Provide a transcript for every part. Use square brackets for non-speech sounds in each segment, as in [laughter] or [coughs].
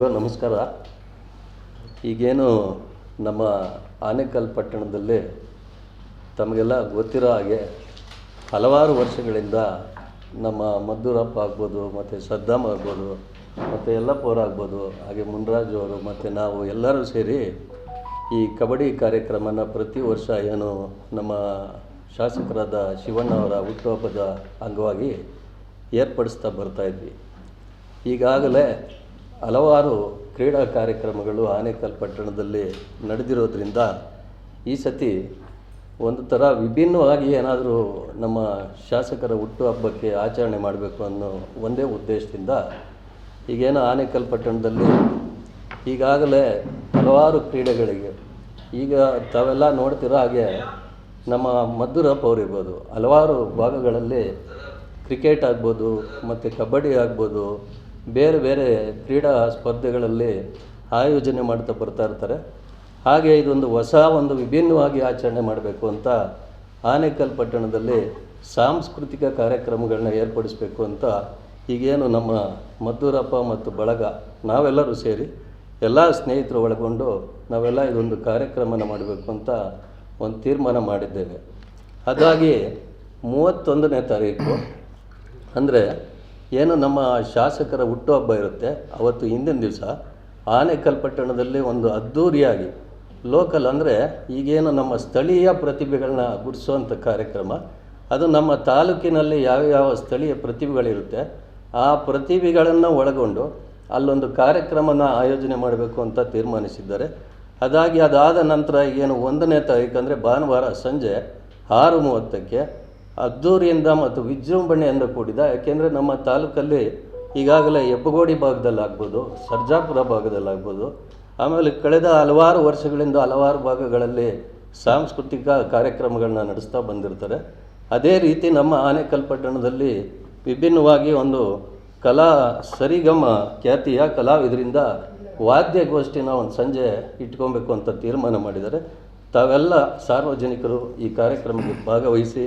ನಮಸ್ಕಾರ. ಈಗೇನು ನಮ್ಮ ಆನೇಕಲ್ ಪಟ್ಟಣದಲ್ಲಿ ತಮಗೆಲ್ಲ ಗೊತ್ತಿರೋ ಹಾಗೆ ಹಲವಾರು ವರ್ಷಗಳಿಂದ ನಮ್ಮ ಮದ್ದೂರಪ್ಪ ಆಗ್ಬೋದು, ಮತ್ತು ಸದ್ದಾಮ್ ಆಗ್ಬೋದು, ಮತ್ತು ಯಲ್ಲಪ್ಪವ್ರು ಆಗ್ಬೋದು, ಹಾಗೆ ಮುನ್ರಾಜು ಅವರು, ಮತ್ತು ನಾವು ಎಲ್ಲರೂ ಸೇರಿ ಈ ಕಬಡ್ಡಿ ಕಾರ್ಯಕ್ರಮನ ಪ್ರತಿ ವರ್ಷ ಏನು ನಮ್ಮ ಶಾಸಕರಾದ ಶಿವಣ್ಣ ಅವರ ಹುಟ್ಟುಹಬ್ಬದ ಅಂಗವಾಗಿ ಏರ್ಪಡಿಸ್ತಾ ಬರ್ತಾಯಿದ್ವಿ ಈಗಾಗಲೇ ಹಲವಾರು ಕ್ರೀಡಾ ಕಾರ್ಯಕ್ರಮಗಳು ಆನೇಕಲ್ ಪಟ್ಟಣದಲ್ಲಿ ನಡೆದಿರೋದ್ರಿಂದ ಈ ಸತಿ ಒಂದು ಥರ ವಿಭಿನ್ನವಾಗಿ ಏನಾದರೂ ನಮ್ಮ ಶಾಸಕರ ಹುಟ್ಟುಹಬ್ಬಕ್ಕೆ ಆಚರಣೆ ಮಾಡಬೇಕು ಅನ್ನೋ ಒಂದೇ ಉದ್ದೇಶದಿಂದ ಈಗೇನು ಆನೇಕಲ್ ಪಟ್ಟಣದಲ್ಲಿ ಈಗಾಗಲೇ ಹಲವಾರು ಕ್ರೀಡೆಗಳಿಗೆ ಈಗ ತಾವೆಲ್ಲ ನೋಡ್ತಿರೋ ಹಾಗೆ ನಮ್ಮ ಮದ್ದೂರಪ್ಪ ಅವರಿರ್ಬೋದು. ಹಲವಾರು ಭಾಗಗಳಲ್ಲಿ ಕ್ರಿಕೆಟ್ ಆಗ್ಬೋದು, ಮತ್ತು ಕಬಡ್ಡಿ ಆಗ್ಬೋದು ಬೇರೆ ಬೇರೆ ಕ್ರೀಡಾ ಸ್ಪರ್ಧೆಗಳಲ್ಲಿ ಆಯೋಜನೆ ಮಾಡ್ತಾ ಬರ್ತಾ ಇರ್ತಾರೆ. ಹಾಗೆ ಇದೊಂದು ಹೊಸ ಒಂದು ವಿಭಿನ್ನವಾಗಿ ಆಚರಣೆ ಮಾಡಬೇಕು ಅಂತ ಆನೇಕಲ್ ಪಟ್ಟಣದಲ್ಲಿ ಸಾಂಸ್ಕೃತಿಕ ಕಾರ್ಯಕ್ರಮಗಳನ್ನ ಏರ್ಪಡಿಸಬೇಕು ಅಂತ ಈಗೇನು ನಮ್ಮ ಮದ್ದೂರಪ್ಪ ಮತ್ತು ಬಳಗ ನಾವೆಲ್ಲರೂ ಸೇರಿ ಎಲ್ಲ ಸ್ನೇಹಿತರು ಒಳಗೊಂಡು ನಾವೆಲ್ಲ ಇದೊಂದು ಕಾರ್ಯಕ್ರಮನ ಮಾಡಬೇಕು ಅಂತ ಒಂದು ತೀರ್ಮಾನ ಮಾಡಿದ್ದೇವೆ. ಹಾಗಾಗಿ ಮೂವತ್ತೊಂದನೇ ತಾರೀಕು ಅಂದರೆ ಏನು ನಮ್ಮ ಶಾಸಕರ ಹುಟ್ಟುಹಬ್ಬ ಇರುತ್ತೆ, ಅವತ್ತು ಹಿಂದಿನ ದಿವಸ ಆನೇಕಲ್ ಪಟ್ಟಣದಲ್ಲಿ ಒಂದು ಅದ್ಧೂರಿಯಾಗಿ ಲೋಕಲ್ ಅಂದರೆ ಈಗೇನು ನಮ್ಮ ಸ್ಥಳೀಯ ಪ್ರತಿಭೆಗಳನ್ನ ಗುಡಿಸುವಂಥ ಕಾರ್ಯಕ್ರಮ. ಅದು ನಮ್ಮ ತಾಲೂಕಿನಲ್ಲಿ ಯಾವ ಯಾವ ಸ್ಥಳೀಯ ಪ್ರತಿಭೆಗಳಿರುತ್ತೆ, ಆ ಪ್ರತಿಭೆಗಳನ್ನು ಒಳಗೊಂಡು ಅಲ್ಲೊಂದು ಕಾರ್ಯಕ್ರಮನ ಆಯೋಜನೆ ಮಾಡಬೇಕು ಅಂತ ತೀರ್ಮಾನಿಸಿದ್ದಾರೆ. ಅದಾಗಿ ಅದಾದ ನಂತರ ಏನು ಒಂದನೇ ತಾರೀಕು ಅಂದರೆ ಭಾನುವಾರ ಸಂಜೆ ಆರು ಮೂವತ್ತಕ್ಕೆ ಅದ್ದೂರಿಯಿಂದ ಮತ್ತು ವಿಜೃಂಭಣೆಯಿಂದ ಕೂಡಿದ, ಯಾಕೆಂದರೆ ನಮ್ಮ ತಾಲೂಕಲ್ಲಿ ಈಗಾಗಲೇ ಹೆಬ್ಬಗೋಡಿ ಭಾಗದಲ್ಲಾಗ್ಬೋದು, ಸರ್ಜಾಪುರ ಭಾಗದಲ್ಲಾಗ್ಬೋದು, ಆಮೇಲೆ ಕಳೆದ ಹಲವಾರು ವರ್ಷಗಳಿಂದ ಹಲವಾರು ಭಾಗಗಳಲ್ಲಿ ಸಾಂಸ್ಕೃತಿಕ ಕಾರ್ಯಕ್ರಮಗಳನ್ನ ನಡೆಸ್ತಾ ಬಂದಿರ್ತಾರೆ. ಅದೇ ರೀತಿ ನಮ್ಮ ಆನೇಕಲ್ ಪಟ್ಟಣದಲ್ಲಿ ವಿಭಿನ್ನವಾಗಿ ಒಂದು ಕಲಾ ಸರಿಗಮ ಖ್ಯಾತಿಯ ಕಲಾವಿದರಿಂದ ವಾದ್ಯಗೋಷ್ಠಿನ ಒಂದು ಸಂಜೆ ಇಟ್ಕೊಬೇಕು ಅಂತ ತೀರ್ಮಾನ ಮಾಡಿದ್ದಾರೆ. ತಾವೆಲ್ಲ ಸಾರ್ವಜನಿಕರು ಈ ಕಾರ್ಯಕ್ರಮಕ್ಕೆ ಭಾಗವಹಿಸಿ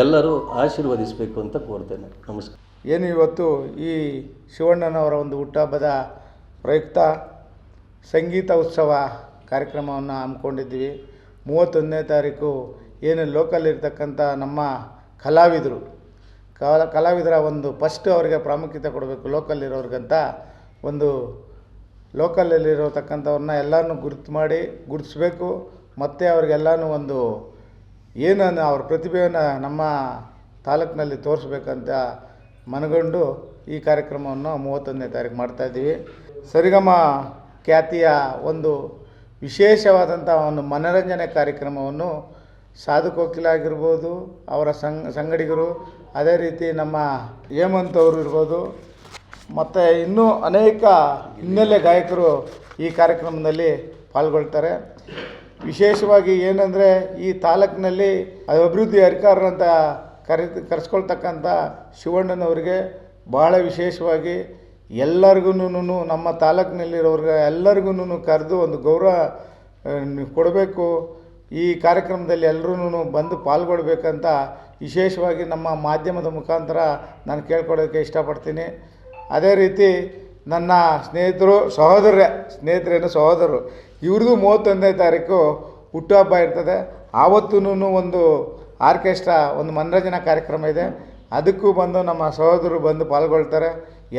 ಎಲ್ಲರೂ ಆಶೀರ್ವದಿಸಬೇಕು ಅಂತ ಕೋರ್ತೇನೆ. ನಮಸ್ಕಾರ. ಏನು ಇವತ್ತು ಈ ಶಿವಣ್ಣನವರ ಒಂದು ಹುಟ್ಟಹಬ್ಬದ ಪ್ರಯುಕ್ತ ಸಂಗೀತ ಉತ್ಸವ ಕಾರ್ಯಕ್ರಮವನ್ನು ಹಮ್ಮಿಕೊಂಡಿದ್ದೀವಿ. ಮೂವತ್ತೊಂದನೇ ತಾರೀಕು ಏನು ಲೋಕಲ್ ಇರತಕ್ಕಂಥ ನಮ್ಮ ಕಲಾವಿದರು, ಕಲ, ಕಲಾವಿದರ ಒಂದು ಫಸ್ಟ್ ಅವರಿಗೆ ಪ್ರಾಮುಖ್ಯತೆ ಕೊಡಬೇಕು ಲೋಕಲ್ ಇರೋರಿಗಂತ ಒಂದು ಲೋಕಲಲ್ಲಿರೋತಕ್ಕಂಥವ್ರನ್ನ ಎಲ್ಲನೂ ಗುರುತು ಮಾಡಿ ಗುರುತಿಸ್ಬೇಕು. ಮತ್ತು ಅವ್ರಿಗೆಲ್ಲನೂ ಒಂದು ಏನನ್ನು ಅವ್ರ ಪ್ರತಿಭೆಯನ್ನು ನಮ್ಮ ತಾಲೂಕಿನಲ್ಲಿ ತೋರಿಸ್ಬೇಕಂತ ಮನಗಂಡು ಈ ಕಾರ್ಯಕ್ರಮವನ್ನು ಮೂವತ್ತೊಂದನೇ ತಾರೀಕು ಮಾಡ್ತಾಯಿದ್ದೀವಿ ಸರಿಗಮ ಖ್ಯಾತಿಯ ಒಂದು ವಿಶೇಷವಾದಂಥ ಒಂದು ಮನರಂಜನೆ ಕಾರ್ಯಕ್ರಮವನ್ನು ಸಾಧು ಕೋಕಿಲಾಗಿರ್ಬೋದು ಅವರ ಸಂಗ್ ಸಂಗಡಿಗರು, ಅದೇ ರೀತಿ ನಮ್ಮ ಹೇಮಂತ್ ಅವರು ಇರ್ಬೋದು, ಮತ್ತು ಇನ್ನೂ ಅನೇಕ ಹಿನ್ನೆಲೆ ಗಾಯಕರು ಈ ಕಾರ್ಯಕ್ರಮದಲ್ಲಿ ಪಾಲ್ಗೊಳ್ತಾರೆ. ವಿಶೇಷವಾಗಿ ಏನಂದರೆ ಈ ತಾಲೂಕಿನಲ್ಲಿ ಅಭಿವೃದ್ಧಿ ಅಧಿಕಾರರಂತ ಕರೆ, ಕರೆಸ್ಕೊಳ್ತಕ್ಕಂಥ ಶಿವಣ್ಣನವರಿಗೆ ಭಾಳ ವಿಶೇಷವಾಗಿ ಎಲ್ಲರಿಗೂ ನಮ್ಮ ತಾಲೂಕಿನಲ್ಲಿರೋರ್ಗೆ ಎಲ್ಲರಿಗೂ ಕರೆದು ಒಂದು ಗೌರವ ಕೊಡಬೇಕು. ಈ ಕಾರ್ಯಕ್ರಮದಲ್ಲಿ ಎಲ್ಲರೂ ಬಂದು ಪಾಲ್ಗೊಳ್ಬೇಕಂತ ವಿಶೇಷವಾಗಿ ನಮ್ಮ ಮಾಧ್ಯಮದ ಮುಖಾಂತರ ನಾನು ಕೇಳ್ಕೊಡೋಕ್ಕೆ ಇಷ್ಟಪಡ್ತೀನಿ. ಅದೇ ರೀತಿ ನನ್ನ ಸ್ನೇಹಿತರು ಸಹೋದರರೇ ಸ್ನೇಹಿತರೇನು ಸಹೋದರರು ಇವ್ರದ್ದು ಮೂವತ್ತೊಂದನೇ ತಾರೀಕು ಹುಟ್ಟುಹಬ್ಬ ಇರ್ತದೆ. ಆವತ್ತೂ ಒಂದು ಆರ್ಕೆಸ್ಟ್ರಾ, ಒಂದು ಮನರಂಜನಾ ಕಾರ್ಯಕ್ರಮ ಇದೆ. ಅದಕ್ಕೂ ಬಂದು ನಮ್ಮ ಸಹೋದರರು ಬಂದು ಪಾಲ್ಗೊಳ್ತಾರೆ.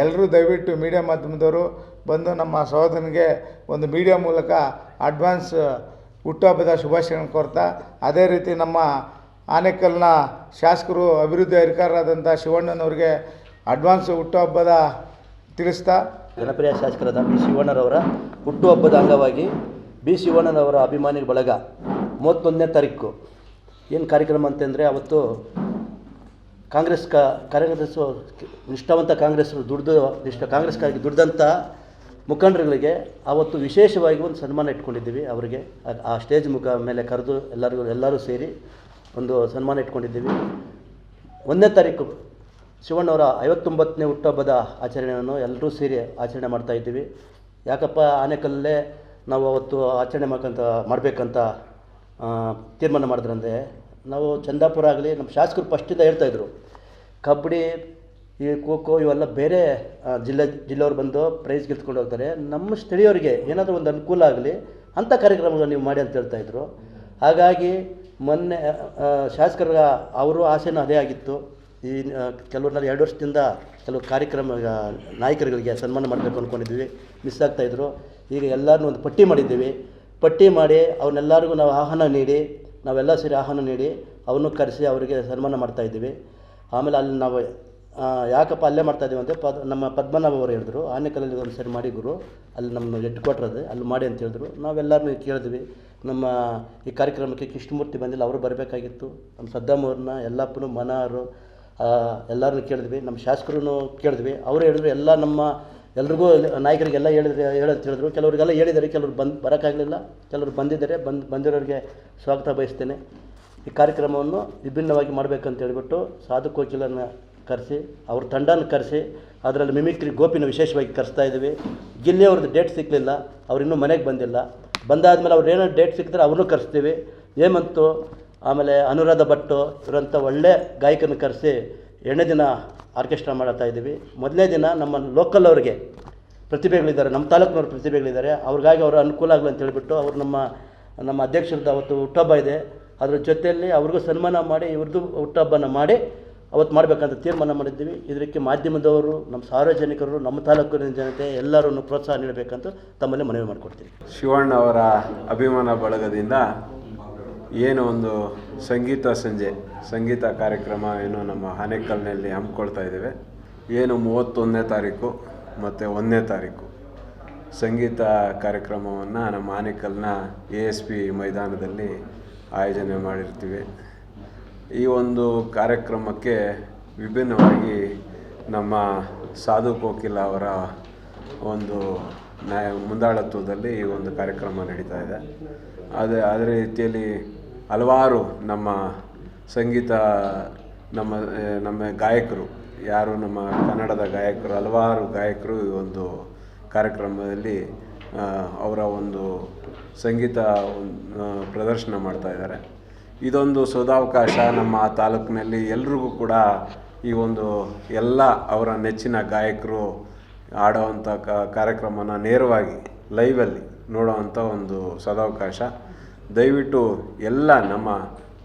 ಎಲ್ಲರೂ ದಯವಿಟ್ಟು ಮೀಡಿಯಾ ಮಾಧ್ಯಮದವರು ಬಂದು ನಮ್ಮ ಸಹೋದರನಿಗೆ ಒಂದು ಮೀಡಿಯಾ ಮೂಲಕ ಅಡ್ವಾನ್ಸ್ ಹುಟ್ಟುಹಬ್ಬದ ಶುಭಾಶಯಗಳನ್ನು ಕೋರ್ತಾ, ಅದೇ ರೀತಿ ನಮ್ಮ ಆನೇಕಲ್ನ ಶಾಸಕರು, ಅಭಿವೃದ್ಧಿ ಅಧಿಕಾರರಾದಂಥ ಶಿವಣ್ಣನವ್ರಿಗೆ ಅಡ್ವಾನ್ಸ್ ಹುಟ್ಟುಹಬ್ಬದ ತಿಳಿಸ್ತಾ ಜನಪ್ರಿಯ ಶಾಸಕರಾದ ಬಿ. ಶಿವಣ್ಣರವರ ಹುಟ್ಟುಹಬ್ಬದ ಅಂಗವಾಗಿ ಬಿ. ಶಿವಣ್ಣನವರ ಅಭಿಮಾನಿ ಬಳಗ ಮೂವತ್ತೊಂದನೇ ತಾರೀಕು. ಏನು ಕಾರ್ಯಕ್ರಮ ಅಂತಂದರೆ ಅವತ್ತು ಕಾಂಗ್ರೆಸ್ ಕ, ಕಾರ್ಯಕರ್ತರು ನಿಷ್ಠಾವಂತ ಕಾಂಗ್ರೆಸ್ ದುಡ್ದು, ನಿಷ್ಠ ಕಾಂಗ್ರೆಸ್ಗಾಗಿ ದುಡ್ದಂಥ ಮುಖಂಡರುಗಳಿಗೆ ಅವತ್ತು ವಿಶೇಷವಾಗಿ ಒಂದು ಸನ್ಮಾನ ಇಟ್ಕೊಂಡಿದ್ದೀವಿ ಅವರಿಗೆ. ಆ ಸ್ಟೇಜ್ ಮುಖ ಮೇಲೆ ಕರೆದು ಎಲ್ಲರಿಗೂ, ಎಲ್ಲರೂ ಸೇರಿ ಒಂದು ಸನ್ಮಾನ ಇಟ್ಕೊಂಡಿದ್ದೀವಿ. ಒಂದನೇ ತಾರೀಕು ಶಿವಣ್ಣವರ ಐವತ್ತೊಂಬತ್ತನೇ ಹುಟ್ಟುಹಬ್ಬದ ಆಚರಣೆಯನ್ನು ಎಲ್ಲರೂ ಸೇರಿ ಆಚರಣೆ ಮಾಡ್ತಾ ಇದ್ದೀವಿ. ಯಾಕಪ್ಪ? ಆನೆಕಲ್ಲೇ ನಾವು ಅವತ್ತು ಆಚರಣೆ ಮಾಡ್ಕಂತ, ಮಾಡಬೇಕಂತ ತೀರ್ಮಾನ ಮಾಡಿದ್ರಂದರೆ, ನಾವು ಚಂದಾಪುರ ಆಗಲಿ, ನಮ್ಮ ಶಾಸಕರು ಫಸ್ಟಿಂದ ಹೇಳ್ತಾಯಿದ್ರು ಕಬಡ್ಡಿ ಈ ಖೋ ಖೋ ಇವೆಲ್ಲ ಬೇರೆ ಜಿಲ್ಲೆ, ಜಿಲ್ಲೆಯವ್ರು ಬಂದು ಪ್ರೈಸ್ ಗೆಲ್ತ್ಕೊಂಡು ಹೋಗ್ತಾರೆ. ನಮ್ಮ ಸ್ಥಳೀಯರಿಗೆ ಏನಾದರೂ ಒಂದು ಅನುಕೂಲ ಆಗಲಿ ಅಂಥ ಕಾರ್ಯಕ್ರಮಗಳು ನೀವು ಮಾಡಿ ಅಂತ ಹೇಳ್ತಾಯಿದ್ರು ಹಾಗಾಗಿ ಮೊನ್ನೆ ಶಾಸಕರ ಅವರು ಆಸೆನೂ ಅದೇ ಆಗಿತ್ತು. ಈ ಕೆಲವರಲ್ಲಿ ಎರಡು ವರ್ಷದಿಂದ ಕೆಲವು ಕಾರ್ಯಕ್ರಮ ನಾಯಕರುಗಳಿಗೆ ಸನ್ಮಾನ ಮಾಡಬೇಕು ಅಂದ್ಕೊಂಡಿದ್ವಿ ಮಿಸ್ ಆಗ್ತಾಯಿದ್ರು ಈಗ ಎಲ್ಲರನ್ನೂ ಒಂದು ಪಟ್ಟಿ ಮಾಡಿದ್ದೀವಿ. ಪಟ್ಟಿ ಮಾಡಿ ಅವನ್ನೆಲ್ಲರಿಗೂ ನಾವು ಆಹ್ವಾನ ನೀಡಿ, ನಾವೆಲ್ಲ ಸೇರಿ ಆಹ್ವಾನ ನೀಡಿ ಅವನ್ನೂ ಕರೆಸಿ ಅವರಿಗೆ ಸನ್ಮಾನ ಮಾಡ್ತಾಯಿದ್ದೀವಿ ಆಮೇಲೆ ಅಲ್ಲಿ ನಾವು ಯಾಕಪ್ಪ ಅಲ್ಲೇ ಮಾಡ್ತಾ ಇದೀವಿ ಅಂದರೆ ಪದ್, ನಮ್ಮ ಪದ್ಮನಾಭ ಅವರು ಹೇಳಿದ್ರು, ಆನೆಕಲ್ಲಲ್ಲಿ ಒಂದು ಸರಿ ಮಾಡಿ ಗುರು, ಅಲ್ಲಿ ನಮ್ಮ ಹೆಡ್ ಕ್ವಾರ್ಟರ್ ಅಲ್ಲಿ ಮಾಡಿ ಅಂತ ಹೇಳಿದ್ರು. ನಾವೆಲ್ಲರನ್ನೂ ಕೇಳಿದ್ವಿ, ನಮ್ಮ ಈ ಕಾರ್ಯಕ್ರಮಕ್ಕೆ ಕೃಷ್ಣಮೂರ್ತಿ ಬಂದಿಲ್ಲ, ಅವರು ಬರಬೇಕಾಗಿತ್ತು. ನಮ್ಮ ಸದ್ದಾಮ್ ಅವ್ರನ್ನ, ಯಲ್ಲಪ್ಪನು, ಮನಾರು ಎಲ್ಲರನ್ನೂ ಕೇಳಿದ್ವಿ, ನಮ್ಮ ಶಾಸಕರನ್ನು ಕೇಳಿದ್ವಿ. ಅವರು ಹೇಳಿದ್ರು, ಎಲ್ಲ ನಮ್ಮ ಎಲ್ರಿಗೂ ನಾಯಕರಿಗೆಲ್ಲ ಹೇಳಿದ್ರೆ ಹೇಳೋದು ಹೇಳಿದ್ರು. ಕೆಲವರಿಗೆಲ್ಲ ಹೇಳಿದ್ದಾರೆ, ಕೆಲವ್ರು ಬಂದು ಬರೋಕ್ಕಾಗಲಿಲ್ಲ. ಕೆಲವರು ಬಂದಿದ್ದಾರೆ, ಬಂದು ಬಂದಿರೋರಿಗೆ ಸ್ವಾಗತ ಬಯಸ್ತೇನೆ. ಈ ಕಾರ್ಯಕ್ರಮವನ್ನು ವಿಭಿನ್ನವಾಗಿ ಮಾಡಬೇಕಂತ ಹೇಳಿಬಿಟ್ಟು ಸಾಧು ಕೋಕಿಲನ್ನು ಕರೆಸಿ, ಅವ್ರ ತಂಡನ ಕರೆಸಿ, ಅದರಲ್ಲಿ ಮಿಮಿಕ್ರಿ ಗೋಪಿನ ವಿಶೇಷವಾಗಿ ಕರೆಸ್ತಾ ಇದ್ದೀವಿ ಗಿಲ್ಲಿ ಅವ್ರದ್ದು ಡೇಟ್ ಸಿಕ್ಕಲಿಲ್ಲ ಅವರಿನ್ನೂ ಮನೆಗೆ ಬಂದಿಲ್ಲ. ಬಂದಾದಮೇಲೆ ಅವ್ರು ಏನೋ ಡೇಟ್ ಸಿಕ್ಕಿದ್ರೆ ಅವ್ರನ್ನೂ ಕರೆಸ್ತೀವಿ. ಹೇಮಂತು ಆಮೇಲೆ ಅನುರಾಧ ಭಟ್ಟು ಇವರಂಥ ಒಳ್ಳೆ ಗಾಯಕನ ಕರೆಸಿ ಎರಡನೇ ದಿನ ಆರ್ಕೆಸ್ಟ್ರಾ ಮಾಡ್ತಾ ಇದ್ದೀವಿ. ಮೊದಲನೇ ದಿನ ನಮ್ಮ ಲೋಕಲ್ ಅವ್ರಿಗೆ ಪ್ರತಿಭೆಗಳಿದ್ದಾರೆ, ನಮ್ಮ ತಾಲೂಕಿನವ್ರ ಪ್ರತಿಭೆಗಳಿದ್ದಾರೆ. ಅವ್ರಿಗಾಗಿ ಅವರು ಅನುಕೂಲ ಆಗಲಿ ಅಂತ ಹೇಳಿಬಿಟ್ಟು ಅವ್ರು ನಮ್ಮ ನಮ್ಮ ಅಧ್ಯಕ್ಷರದ್ದು ಅವತ್ತು ಹುಟ್ಟಹಬ್ಬ ಇದೆ. ಅದರ ಜೊತೆಯಲ್ಲಿ ಅವ್ರಿಗೂ ಸನ್ಮಾನ ಮಾಡಿ ಇವ್ರದ್ದು ಹುಟ್ಟಹಬ್ಬನ ಮಾಡಿ ಅವತ್ತು ಮಾಡಬೇಕಂತ ತೀರ್ಮಾನ ಮಾಡಿದ್ದೀವಿ. ಇದಕ್ಕೆ ಮಾಧ್ಯಮದವರು, ನಮ್ಮ ಸಾರ್ವಜನಿಕರು, ನಮ್ಮ ತಾಲೂಕಿನ ಜನತೆ ಎಲ್ಲರನ್ನು ಪ್ರೋತ್ಸಾಹ ನೀಡಬೇಕಂತ ತಮ್ಮಲ್ಲಿ ಮನವಿ ಮಾಡಿಕೊಡ್ತೀನಿ. ಶಿವಣ್ಣ ಅವರ ಅಭಿಮಾನ ಬಳಗದಿಂದ ಏನು ಒಂದು ಸಂಗೀತ ಸಂಜೆ, ಸಂಗೀತ ಕಾರ್ಯಕ್ರಮ ಏನು ನಮ್ಮ ಆನೇಕಲ್ನಲ್ಲಿ ಹಮ್ಮಿಕೊಳ್ತಾ ಇದ್ದೇವೆ. ಏನು ಮೂವತ್ತೊಂದನೇ ತಾರೀಕು ಮತ್ತು ಒಂದನೇ ತಾರೀಕು ಸಂಗೀತ ಕಾರ್ಯಕ್ರಮವನ್ನು ನಮ್ಮ ಆನೇಕಲ್ನ ಎ ಎಸ್ ಪಿ ಮೈದಾನದಲ್ಲಿ ಆಯೋಜನೆ ಮಾಡಿರ್ತೀವಿ. ಈ ಒಂದು ಕಾರ್ಯಕ್ರಮಕ್ಕೆ ವಿಭಿನ್ನವಾಗಿ ನಮ್ಮ ಸಾಧು ಕೋಕಿಲ ಅವರ ಒಂದು ನ್ಯಾಯ, ಮುಂದಾಳತ್ವದಲ್ಲಿ ಈ ಒಂದು ಕಾರ್ಯಕ್ರಮ ನಡೀತಾ ಇದೆ. ಅದೇ ಅದೇ ರೀತಿಯಲ್ಲಿ ಹಲವಾರು ನಮ್ಮ ಸಂಗೀತ, ನಮ್ಮ ನಮ್ಮ ಗಾಯಕರು, ಯಾರು ನಮ್ಮ ಕನ್ನಡದ ಗಾಯಕರು, ಹಲವಾರು ಗಾಯಕರು ಈ ಒಂದು ಕಾರ್ಯಕ್ರಮದಲ್ಲಿ ಅವರ ಒಂದು ಸಂಗೀತ ಪ್ರದರ್ಶನ ಮಾಡ್ತಾ ಇದ್ದಾರೆ. ಇದೊಂದು ಸದಾವಕಾಶ ನಮ್ಮ ತಾಲೂಕಿನಲ್ಲಿ ಎಲ್ರಿಗೂ ಕೂಡ ಈ ಒಂದು ಎಲ್ಲ ಅವರ ನೆಚ್ಚಿನ ಗಾಯಕರು ಆಡೋವಂಥ ಕಾರ್ಯಕ್ರಮನ ನೇರವಾಗಿ ಲೈವಲ್ಲಿ ನೋಡೋವಂಥ ಒಂದು ಸದಾವಕಾಶ ದಯವಿಟ್ಟು ಎಲ್ಲ ನಮ್ಮ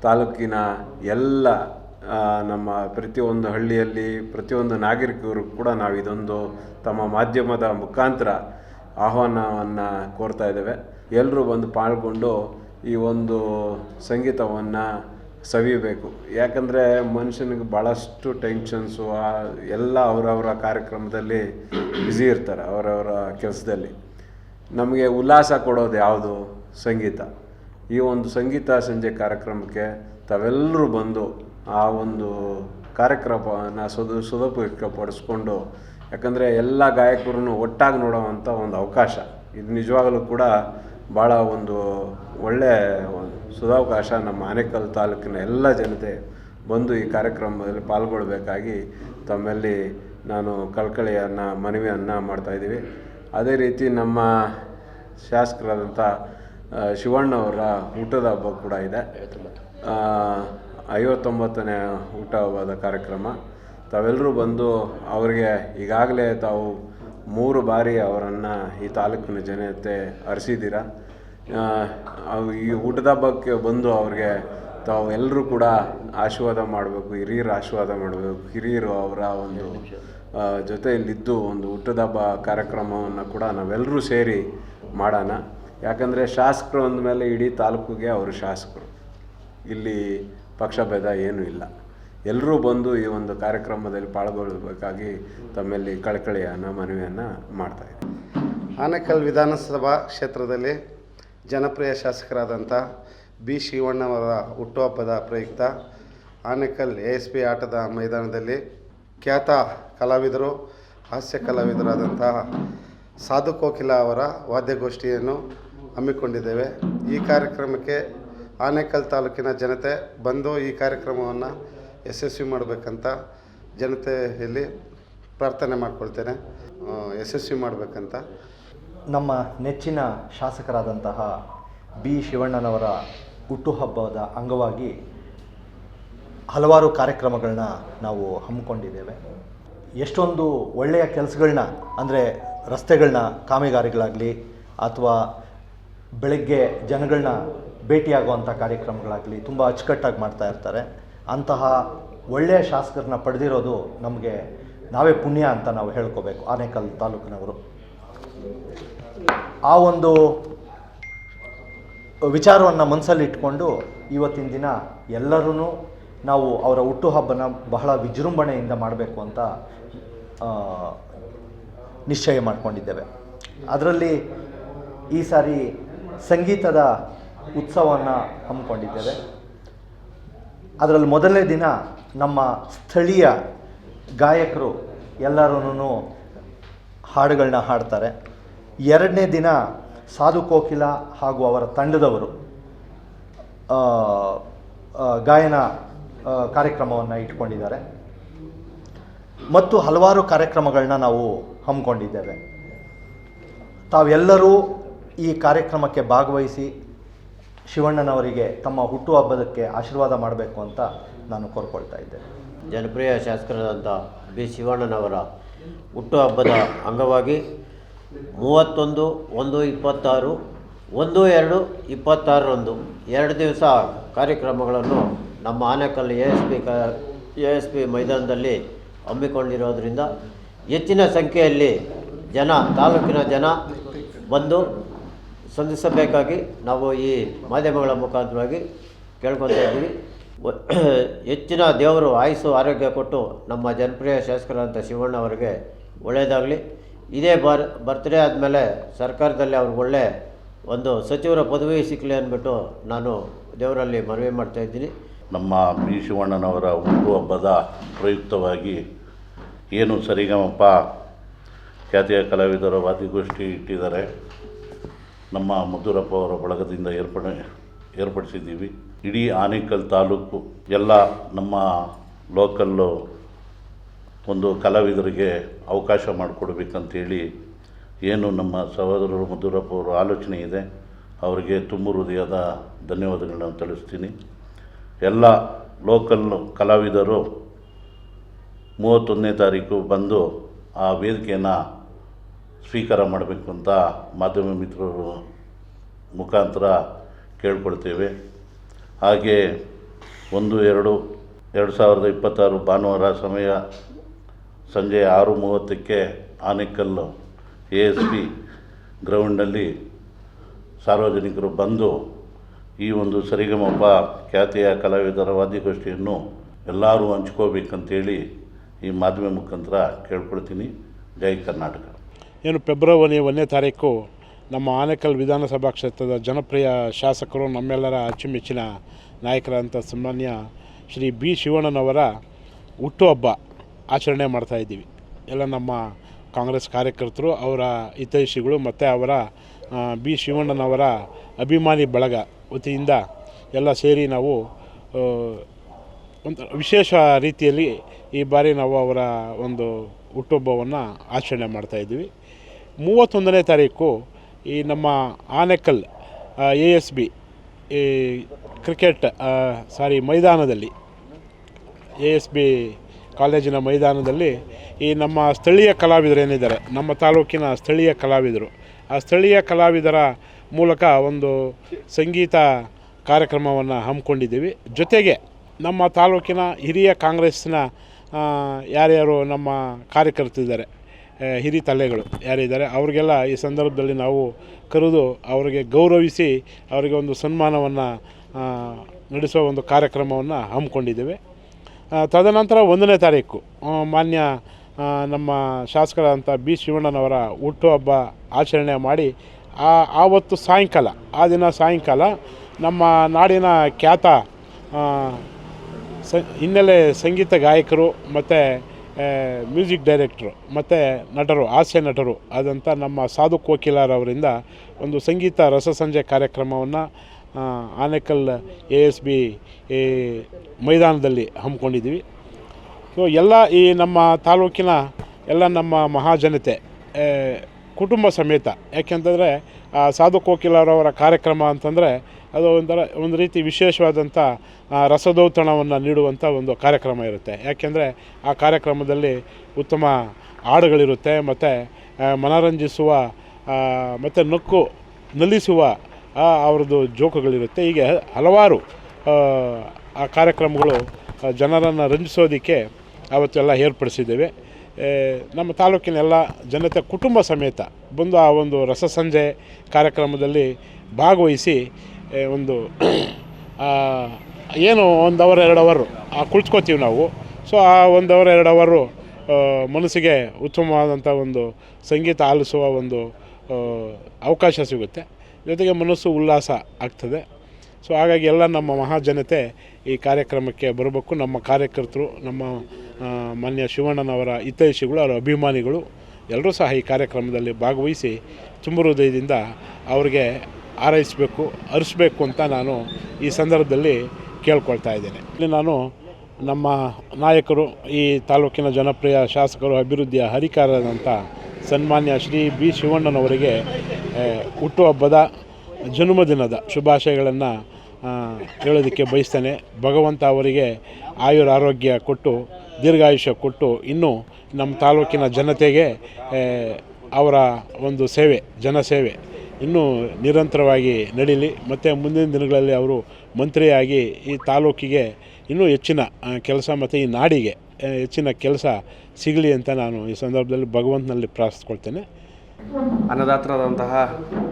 ತಾಲೂಕಿನ ಎಲ್ಲ ನಮ್ಮ ಪ್ರತಿಯೊಂದು ಹಳ್ಳಿಯಲ್ಲಿ ಪ್ರತಿಯೊಂದು ನಾಗರಿಕರು ಕೂಡ ನಾವು ಇದೊಂದು ತಮ್ಮ ಮಾಧ್ಯಮದ ಮುಖಾಂತರ ಆಹ್ವಾನವನ್ನು ಕೋರ್ತಾ ಇದ್ದೇವೆ. ಎಲ್ಲರೂ ಬಂದು ಪಾಲ್ಗೊಂಡು ಈ ಒಂದು ಸಂಗೀತವನ್ನು ಸವಿಯಬೇಕು. ಯಾಕಂದರೆ ಮನುಷ್ಯನಿಗೆ ಭಾಳಷ್ಟು ಟೆನ್ಷನ್ಸು ಎಲ್ಲ ಅವರವರ ಕಾರ್ಯಕ್ರಮದಲ್ಲಿ ಬ್ಯುಸಿ ಇರ್ತಾರೆ ಅವರವರ ಕೆಲಸದಲ್ಲಿ. ನಮಗೆ ಉಲ್ಲಾಸ ಕೊಡೋದು ಯಾವುದು? ಸಂಗೀತ. ಈ ಒಂದು ಸಂಗೀತ ಸಂಜೆ ಕಾರ್ಯಕ್ರಮಕ್ಕೆ ತಾವೆಲ್ಲರೂ ಬಂದು ಆ ಒಂದು ಕಾರ್ಯಕ್ರಮವನ್ನು ಸುದ, ಸದುಪಯೋಗಪಡಿಸ್ಕೊಂಡು, ಯಾಕಂದರೆ ಎಲ್ಲ ಗಾಯಕರನ್ನು ಒಟ್ಟಾಗಿ ನೋಡೋವಂಥ ಒಂದು ಅವಕಾಶ. ಇದು ನಿಜವಾಗಲೂ ಕೂಡ ಭಾಳ ಒಂದು ಒಳ್ಳೆಯ ಸುಧಾವಕಾಶ ನಮ್ಮ ಆನೇಕಲ್ ತಾಲೂಕಿನ ಎಲ್ಲ ಜನತೆ ಬಂದು ಈ ಕಾರ್ಯಕ್ರಮದಲ್ಲಿ ಪಾಲ್ಗೊಳ್ಬೇಕಾಗಿ ತಮ್ಮಲ್ಲಿ ನಾನು ಕಳ್ಕಳಿಯನ್ನು, ಮನವಿಯನ್ನು ಮಾಡ್ತಾಯಿದ್ದೀವಿ ಅದೇ ರೀತಿ ನಮ್ಮ ಶಾಸಕರಾದಂಥ ಆ, ಶಿವಣ್ಣವರ ಊಟದ ಹಬ್ಬ ಕೂಡ ಇದೆ. ಐವತ್ತೊಂಬತ್ತನೇ ಊಟ ಹಬ್ಬದ ಕಾರ್ಯಕ್ರಮ. ತಾವೆಲ್ಲರೂ ಬಂದು ಅವರಿಗೆ ಈಗಾಗಲೇ ತಾವು ಮೂರು ಬಾರಿ ಅವರನ್ನು ಈ ತಾಲೂಕಿನ ಜನತೆ ಹರಿಸಿದ್ದೀರ ಈ ಊಟದ ಹಬ್ಬಕ್ಕೆ ಬಂದು ಅವ್ರಿಗೆ ತಾವು ಎಲ್ಲರೂ ಕೂಡ ಆಶೀರ್ವಾದ ಮಾಡಬೇಕು ಹಿರಿಯರು ಆಶೀರ್ವಾದ ಮಾಡಬೇಕು ಹಿರಿಯರು ಅವರ ಒಂದು ಜೊತೆಯಲ್ಲಿದ್ದು ಒಂದು ಹುಟ್ಟದ ಹಬ್ಬ ಕಾರ್ಯಕ್ರಮವನ್ನು ಕೂಡ ನಾವೆಲ್ಲರೂ ಸೇರಿ ಮಾಡೋಣ. ಯಾಕಂದರೆ ಶಾಸಕರು ಅಂದಮೇಲೆ ಇಡೀ ತಾಲೂಕಿಗೆ ಅವರು ಶಾಸಕರು. ಇಲ್ಲಿ ಪಕ್ಷಭೇದ ಏನೂ ಇಲ್ಲ. ಎಲ್ಲರೂ ಬಂದು ಈ ಒಂದು ಕಾರ್ಯಕ್ರಮದಲ್ಲಿ ಪಾಲ್ಗೊಳ್ಳಬೇಕಾಗಿ ತಮ್ಮಲ್ಲಿ ಕಳಕಳಿಯನ್ನು, ಮನವಿಯನ್ನು ಮಾಡ್ತಾಯಿದ್ದೀನಿ ಆನೇಕಲ್ ವಿಧಾನಸಭಾ ಕ್ಷೇತ್ರದಲ್ಲಿ ಜನಪ್ರಿಯ ಶಾಸಕರಾದಂಥ ಬಿ ಶಿವಣ್ಣವರ ಹುಟ್ಟುಹಬ್ಬದ ಪ್ರಯುಕ್ತ ಆನೇಕಲ್ ಎ ಎಸ್ ಪಿ ಆಟದ ಮೈದಾನದಲ್ಲಿ ಖ್ಯಾತ ಕಲಾವಿದರು, ಹಾಸ್ಯ ಕಲಾವಿದರಾದಂತಹ ಸಾಧು ಕೋಕಿಲ ಅವರ ವಾದ್ಯಗೋಷ್ಠಿಯನ್ನು ಹಮ್ಮಿಕೊಂಡಿದ್ದೇವೆ. ಈ ಕಾರ್ಯಕ್ರಮಕ್ಕೆ ಆನೇಕಲ್ ತಾಲೂಕಿನ ಜನತೆ ಬಂದು ಈ ಕಾರ್ಯಕ್ರಮವನ್ನು ಯಶಸ್ವಿ ಮಾಡಬೇಕಂತ ಜನತೆಯಲ್ಲಿ ಪ್ರಾರ್ಥನೆ ಮಾಡಿಕೊಳ್ತೇನೆ. ಯಶಸ್ವಿ ಮಾಡಬೇಕಂತ. ನಮ್ಮ ನೆಚ್ಚಿನ ಶಾಸಕರಾದಂತಹ ಬಿ. ಶಿವಣ್ಣನವರ ಹುಟ್ಟುಹಬ್ಬದ ಅಂಗವಾಗಿ ಹಲವಾರು ಕಾರ್ಯಕ್ರಮಗಳನ್ನ ನಾವು ಹಮ್ಮಿಕೊಂಡಿದ್ದೇವೆ. ಎಷ್ಟೊಂದು ಒಳ್ಳೆಯ ಕೆಲಸಗಳನ್ನ ಅಂದರೆ ರಸ್ತೆಗಳನ್ನ ಕಾಮಗಾರಿಗಳಾಗಲಿ ಅಥವಾ ಬೆಳಗ್ಗೆ ಜನಗಳನ್ನ ಭೇಟಿಯಾಗುವಂಥ ಕಾರ್ಯಕ್ರಮಗಳಾಗಲಿ ತುಂಬ ಅಚ್ಚುಕಟ್ಟಾಗಿ ಮಾಡ್ತಾ ಇರ್ತಾರೆ. ಅಂತಹ ಒಳ್ಳೆಯ ಶಾಸಕರನ್ನ ಪಡೆದಿರೋದು ನಮಗೆ ನಾವೇ ಪುಣ್ಯ ಅಂತ ನಾವು ಹೇಳ್ಕೋಬೇಕು, ಆನೇಕಲ್ ತಾಲೂಕಿನವರು. ಆ ಒಂದು ವಿಚಾರವನ್ನು ಮನಸ್ಸಲ್ಲಿ ಇಟ್ಕೊಂಡು ಇವತ್ತಿನ ದಿನ ಎಲ್ಲರೂ ನಾವು ಅವರ ಹುಟ್ಟುಹಬ್ಬನ ಬಹಳ ವಿಜೃಂಭಣೆಯಿಂದ ಮಾಡಬೇಕು ಅಂತ ನಿಶ್ಚಯ ಮಾಡಿಕೊಂಡಿದ್ದೇವೆ. ಅದರಲ್ಲಿ ಈ ಸಾರಿ ಸಂಗೀತದ ಉತ್ಸವವನ್ನು ಹಮ್ಮಿಕೊಂಡಿದ್ದೇವೆ. ಅದರಲ್ಲಿ ಮೊದಲನೇ ದಿನ ನಮ್ಮ ಸ್ಥಳೀಯ ಗಾಯಕರು ಎಲ್ಲರೂ ಹಾಡುಗಳನ್ನ ಹಾಡ್ತಾರೆ. ಎರಡನೇ ದಿನ ಸಾಧು ಕೋಕಿಲ ಹಾಗೂ ಅವರ ತಂಡದವರು ಗಾಯನ ಕಾರ್ಯಕ್ರಮವನ್ನು ಇಟ್ಕೊಂಡಿದ್ದಾರೆ. ಮತ್ತು ಹಲವಾರು ಕಾರ್ಯಕ್ರಮಗಳನ್ನ ನಾವು ಹಮ್ಮಿಕೊಂಡಿದ್ದೇವೆ. ತಾವೆಲ್ಲರೂ ಈ ಕಾರ್ಯಕ್ರಮಕ್ಕೆ ಭಾಗವಹಿಸಿ ಶಿವಣ್ಣನವರಿಗೆ ತಮ್ಮ ಹುಟ್ಟುಹಬ್ಬದಕ್ಕೆ ಆಶೀರ್ವಾದ ಮಾಡಬೇಕು ಅಂತ ನಾನು ಕೋರ್ಕೊಳ್ತಾ ಇದ್ದೇನೆ. ಜನಪ್ರಿಯ ಶಾಸಕರಾದಂಥ ಬಿ. ಶಿವಣ್ಣನವರ ಹುಟ್ಟುಹಬ್ಬದ ಅಂಗವಾಗಿ ಮೂವತ್ತೊಂದು, ಒಂದು ಇಪ್ಪತ್ತಾರು, ಒಂದು ಎರಡು ಇಪ್ಪತ್ತಾರರಂದು ಎರಡು ದಿವಸ ಕಾರ್ಯಕ್ರಮಗಳನ್ನು ನಮ್ಮ ಆನೇಕಲ್ ಎ ಎಸ್ ಪಿ ಕ, ಎ ಎಸ್ ಪಿ ಮೈದಾನದಲ್ಲಿ ಹಮ್ಮಿಕೊಂಡಿರೋದ್ರಿಂದ ಹೆಚ್ಚಿನ ಸಂಖ್ಯೆಯಲ್ಲಿ ಜನ, ತಾಲೂಕಿನ ಜನ ಬಂದು ಸಂಧಿಸಬೇಕಾಗಿ ನಾವು ಈ ಮಾಧ್ಯಮಗಳ ಮುಖಾಂತರವಾಗಿ ಕೇಳ್ಕೊತಾ ಇದ್ದೀವಿ. [coughs] ಹೆಚ್ಚಿನ ದೇವರು ಆಯುಸ್ಸು ಆರೋಗ್ಯ ಕೊಟ್ಟು ನಮ್ಮ ಜನಪ್ರಿಯ ಶಾಸಕರಂಥ ಶಿವಣ್ಣ ಅವರಿಗೆ ಒಳ್ಳೆಯದಾಗಲಿ. ಇದೇ ಬರ್ ಬರ್ತ್ಡೇ ಆದಮೇಲೆ ಸರ್ಕಾರದಲ್ಲಿ ಅವ್ರಿಗೆ ಒಳ್ಳೆ ಒಂದು ಸಚಿವರ ಪದವಿ ಸಿಕ್ಕಲಿ ಅಂದ್ಬಿಟ್ಟು ನಾನು ದೇವರಲ್ಲಿ ಮನವಿ ಮಾಡ್ತಾ ಇದ್ದೀನಿ. ನಮ್ಮ ಬಿ ಶಿವಣ್ಣನವರ ಹುಟ್ಟುಹಬ್ಬದ ಪ್ರಯುಕ್ತವಾಗಿ ಏನು ಸರಿಗಮಪ್ಪ ಖ್ಯಾತಿಯ ಕಲಾವಿದರ ವಾದ್ಯಗೋಷ್ಠಿ ಇಟ್ಟಿದ್ದಾರೆ. ನಮ್ಮ ಮುದ್ದುರಪ್ಪ ಅವರ ಬಳಗದಿಂದ ಏರ್ಪಡೆ, ಏರ್ಪಡಿಸಿದ್ದೀವಿ. ಇಡೀ ಆನೇಕಲ್ ತಾಲೂಕು, ಎಲ್ಲ ನಮ್ಮ ಲೋಕಲ್ಲು ಒಂದು ಕಲಾವಿದರಿಗೆ ಅವಕಾಶ ಮಾಡಿಕೊಡ್ಬೇಕಂತೇಳಿ ಏನು ನಮ್ಮ ಸಹೋದರರು ಮುದ್ದುರಪ್ಪ ಅವರ ಆಲೋಚನೆ ಇದೆ. ಅವರಿಗೆ ತುಂಬ ಹೃದಯದ ಧನ್ಯವಾದಗಳನ್ನು ತಿಳಿಸ್ತೀನಿ. ಎಲ್ಲ ಲೋಕಲ್ ಕಲಾವಿದರು ಮೂವತ್ತೊಂದನೇ ತಾರೀಕು ಬಂದು ಆ ವೇದಿಕೆಯನ್ನು ಸ್ವೀಕಾರ ಮಾಡಬೇಕು ಅಂತ ಮಾಧ್ಯಮ ಮಿತ್ರರು ಮುಖಾಂತರ ಕೇಳ್ಕೊಳ್ತೇವೆ. ಹಾಗೆ ಒಂದು, ಎರಡು ಎರಡು ಸಾವಿರದ ಇಪ್ಪತ್ತಾರು ಭಾನುವಾರ ಸಮಯ ಸಂಜೆ ಆರು ಮೂವತ್ತಕ್ಕೆ ಆನೇಕಲ್ ಎ ಎಸ್ ಪಿ ಗ್ರೌಂಡಲ್ಲಿ ಸಾರ್ವಜನಿಕರು ಬಂದು ಈ ಒಂದು ಸರಿಗಮಪ ಖ್ಯಾತಿಯ ಕಲಾವಿದರ ವಾದ್ಯಗೋಷ್ಠಿಯನ್ನು ಎಲ್ಲರೂ ಹಂಚ್ಕೋಬೇಕಂತೇಳಿ ಈ ಮಾಧ್ಯಮ ಮುಖಾಂತರ ಕೇಳ್ಕೊಳ್ತೀನಿ. ಜೈ ಕರ್ನಾಟಕ. ಏನು ಫೆಬ್ರವರಿ ಒಂದನೇ ತಾರೀಕು ನಮ್ಮ ಆನೇಕಲ್ ವಿಧಾನಸಭಾ ಕ್ಷೇತ್ರದ ಜನಪ್ರಿಯ ಶಾಸಕರು ನಮ್ಮೆಲ್ಲರ ಅಚ್ಚುಮೆಚ್ಚಿನ ನಾಯಕರಂಥ ಸನ್ಮಾನ್ಯ ಶ್ರೀ ಬಿ ಶಿವಣ್ಣನವರ ಹುಟ್ಟುಹಬ್ಬ ಆಚರಣೆ ಮಾಡ್ತಾಯಿದ್ದೀವಿ ಎಲ್ಲ ನಮ್ಮ ಕಾಂಗ್ರೆಸ್ ಕಾರ್ಯಕರ್ತರು, ಅವರ ಹಿತೈಷಿಗಳು ಮತ್ತು ಅವರ ಬಿ ಶಿವಣ್ಣನವರ ಅಭಿಮಾನಿ ಬಳಗ ವತಿಯಿಂದ ಎಲ್ಲ ಸೇರಿ ನಾವು ಒಂದು ವಿಶೇಷ ರೀತಿಯಲ್ಲಿ ಈ ಬಾರಿ ನಾವು ಅವರ ಒಂದು ಹುಟ್ಟುಹಬ್ಬವನ್ನು ಆಚರಣೆ ಮಾಡ್ತಾ ಇದ್ದೀವಿ. ಮೂವತ್ತೊಂದನೇ ತಾರೀಕು ಈ ನಮ್ಮ ಆನೆಕಲ್ ಎ ಎಸ್ ಬಿ, ಈ ಕ್ರಿಕೆಟ್ ಸಾರಿ ಮೈದಾನದಲ್ಲಿ, ಎ ಎಸ್ ಬಿ ಕಾಲೇಜಿನ ಮೈದಾನದಲ್ಲಿ ಈ ನಮ್ಮ ಸ್ಥಳೀಯ ಕಲಾವಿದರು ಏನಿದ್ದಾರೆ, ನಮ್ಮ ತಾಲೂಕಿನ ಸ್ಥಳೀಯ ಕಲಾವಿದರು, ಆ ಸ್ಥಳೀಯ ಕಲಾವಿದರ ಮೂಲಕ ಒಂದು ಸಂಗೀತ ಕಾರ್ಯಕ್ರಮವನ್ನು ಹಮ್ಮಿಕೊಂಡಿದ್ದೀವಿ. ಜೊತೆಗೆ ನಮ್ಮ ತಾಲೂಕಿನ ಹಿರಿಯ ಕಾಂಗ್ರೆಸ್ಸಿನ ಯಾರ್ಯಾರು ನಮ್ಮ ಕಾರ್ಯಕರ್ತರಿದ್ದಾರೆ ಹಿರಿ ತಲೆಗಳು ಯಾರಿದ್ದಾರೆ, ಅವ್ರಿಗೆಲ್ಲ ಈ ಸಂದರ್ಭದಲ್ಲಿ ನಾವು ಕರೆದು ಅವರಿಗೆ ಗೌರವಿಸಿ ಅವರಿಗೆ ಒಂದು ಸನ್ಮಾನವನ್ನು ನಡೆಸುವ ಒಂದು ಕಾರ್ಯಕ್ರಮವನ್ನು ಹಮ್ಮಿಕೊಂಡಿದ್ದೇವೆ. ತದನಂತರ ಒಂದನೇ ತಾರೀಕು ಮಾನ್ಯ ನಮ್ಮ ಶಾಸಕರಾದಂಥ ಬಿ ಶಿವಣ್ಣನವರ ಹುಟ್ಟುಹಬ್ಬ ಆಚರಣೆ ಮಾಡಿ, ಆ, ಆವತ್ತು ಸಾಯಂಕಾಲ, ಆ ದಿನ ಸಾಯಂಕಾಲ ನಮ್ಮ ನಾಡಿನ ಖ್ಯಾತ ಸ, ಹಿನ್ನೆಲೆ ಸಂಗೀತ ಗಾಯಕರು ಮತ್ತು ಮ್ಯೂಸಿಕ್ ಡೈರೆಕ್ಟ್ರು ಮತ್ತು ನಟರು, ಹಾಸ್ಯ ನಟರು ಆದಂಥ ನಮ್ಮ ಸಾಧು ಕೋಕಿಲಾರವರಿಂದ ಒಂದು ಸಂಗೀತ ರಸಸಂಜೆ ಕಾರ್ಯಕ್ರಮವನ್ನು ಆನೇಕಲ್ ಎ ಎಸ್ ಬಿ ಮೈದಾನದಲ್ಲಿ ಹಮ್ಮಿಕೊಂಡಿದ್ದೀವಿ. ಸೊ ಎಲ್ಲ ಈ ನಮ್ಮ ತಾಲೂಕಿನ ಎಲ್ಲ ನಮ್ಮ ಮಹಾಜನತೆ ಕುಟುಂಬ ಸಮೇತ. ಯಾಕೆಂತಂದರೆ ಸಾಧು ಕೋಕಿಲಾರವರ ಕಾರ್ಯಕ್ರಮ ಅಂತಂದರೆ ಅದು ಒಂಥರ ಒಂದು ರೀತಿ ವಿಶೇಷವಾದಂಥ ರಸದೌತಣವನ್ನು ನೀಡುವಂಥ ಒಂದು ಕಾರ್ಯಕ್ರಮ ಇರುತ್ತೆ. ಯಾಕೆಂದರೆ ಆ ಕಾರ್ಯಕ್ರಮದಲ್ಲಿ ಉತ್ತಮ ಹಾಡುಗಳಿರುತ್ತೆ ಮತ್ತು ಮನರಂಜಿಸುವ ಮತ್ತು ನಕ್ಕು ನಲಿಸುವ ಆ, ಅವ್ರದ್ದು ಜೋಕುಗಳಿರುತ್ತೆ. ಹೀಗೆ ಹಲವಾರು ಆ, ಕಾರ್ಯಕ್ರಮಗಳು ಜನರನ್ನು ರಂಜಿಸೋದಕ್ಕೆ ಅವತ್ತೆಲ್ಲ ಏರ್ಪಡಿಸಿದ್ದೇವೆ. ನಮ್ಮ ತಾಲೂಕಿನ ಎಲ್ಲ ಜನತೆ ಕುಟುಂಬ ಸಮೇತ ಬಂದು ಆ ಒಂದು ರಸಸಂಜೆ ಕಾರ್ಯಕ್ರಮದಲ್ಲಿ ಭಾಗವಹಿಸಿ ಒಂದು ಏನು ಒಂದು ಅವರ್ ಎರಡು ಅವರು ಕುಳಿತುಕೋತೀವಿ ನಾವು. ಸೊ ಆ ಒಂದು ಅವರ್ ಎರಡು ಅವರು ಮನಸ್ಸಿಗೆ ಉತ್ತಮವಾದಂಥ ಒಂದು ಸಂಗೀತ ಆಲಿಸುವ ಒಂದು ಅವಕಾಶ ಸಿಗುತ್ತೆ. ಜೊತೆಗೆ ಮನಸ್ಸು ಉಲ್ಲಾಸ ಆಗ್ತದೆ. ಸೊ ಹಾಗಾಗಿ ಎಲ್ಲ ನಮ್ಮ ಮಹಾಜನತೆ ಈ ಕಾರ್ಯಕ್ರಮಕ್ಕೆ ಬರಬೇಕು. ನಮ್ಮ ಕಾರ್ಯಕರ್ತರು, ನಮ್ಮ ಮಾನ್ಯ ಶಿವಣ್ಣನವರ ಹಿತೈಷಿಗಳು, ಅವರ ಅಭಿಮಾನಿಗಳು ಎಲ್ಲರೂ ಸಹ ಈ ಕಾರ್ಯಕ್ರಮದಲ್ಲಿ ಭಾಗವಹಿಸಿ ತುಂಬ ಹೃದಯದಿಂದ ಅವ್ರಿಗೆ ಹಾರೈಸಬೇಕು, ಹರಿಸ್ಬೇಕು ಅಂತ ನಾನು ಈ ಸಂದರ್ಭದಲ್ಲಿ ಕೇಳ್ಕೊಳ್ತಾ ಇದ್ದೇನೆ. ಇಲ್ಲಿ ನಾನು ನಮ್ಮ ನಾಯಕರು, ಈ ತಾಲೂಕಿನ ಜನಪ್ರಿಯ ಶಾಸಕರು, ಅಭಿವೃದ್ಧಿಯ ಹರಿಕಾರದಂಥ ಸನ್ಮಾನ್ಯ ಶ್ರೀ ಬಿ ಶಿವಣ್ಣನವರಿಗೆ ಹುಟ್ಟುಹಬ್ಬದ ಜನ್ಮದಿನದ ಶುಭಾಶಯಗಳನ್ನು ಹೇಳೋದಕ್ಕೆ ಬಯಸ್ತೇನೆ. ಭಗವಂತ ಅವರಿಗೆ ಆಯುರ್ ಆರೋಗ್ಯ ಕೊಟ್ಟು, ದೀರ್ಘಾಯುಷ್ಯ ಕೊಟ್ಟು, ಇನ್ನೂ ನಮ್ಮ ತಾಲೂಕಿನ ಜನತೆಗೆ ಅವರ ಒಂದು ಸೇವೆ, ಜನಸೇವೆ. ಇನ್ನೂ ನಿರಂತರವಾಗಿ ನಡೀಲಿ. ಮತ್ತು ಮುಂದಿನ ದಿನಗಳಲ್ಲಿ ಅವರು ಮಂತ್ರಿಯಾಗಿ ಈ ತಾಲೂಕಿಗೆ ಇನ್ನೂ ಹೆಚ್ಚಿನ ಕೆಲಸ ಮತ್ತು ಈ ನಾಡಿಗೆ ಹೆಚ್ಚಿನ ಕೆಲಸ ಸಿಗಲಿ ಅಂತ ನಾನು ಈ ಸಂದರ್ಭದಲ್ಲಿ ಭಗವಂತನಲ್ಲಿ ಪ್ರಾರ್ಥಿಸ್ಕೊಳ್ತೇನೆ. ಅನ್ನದಾತರಾದಂತಹ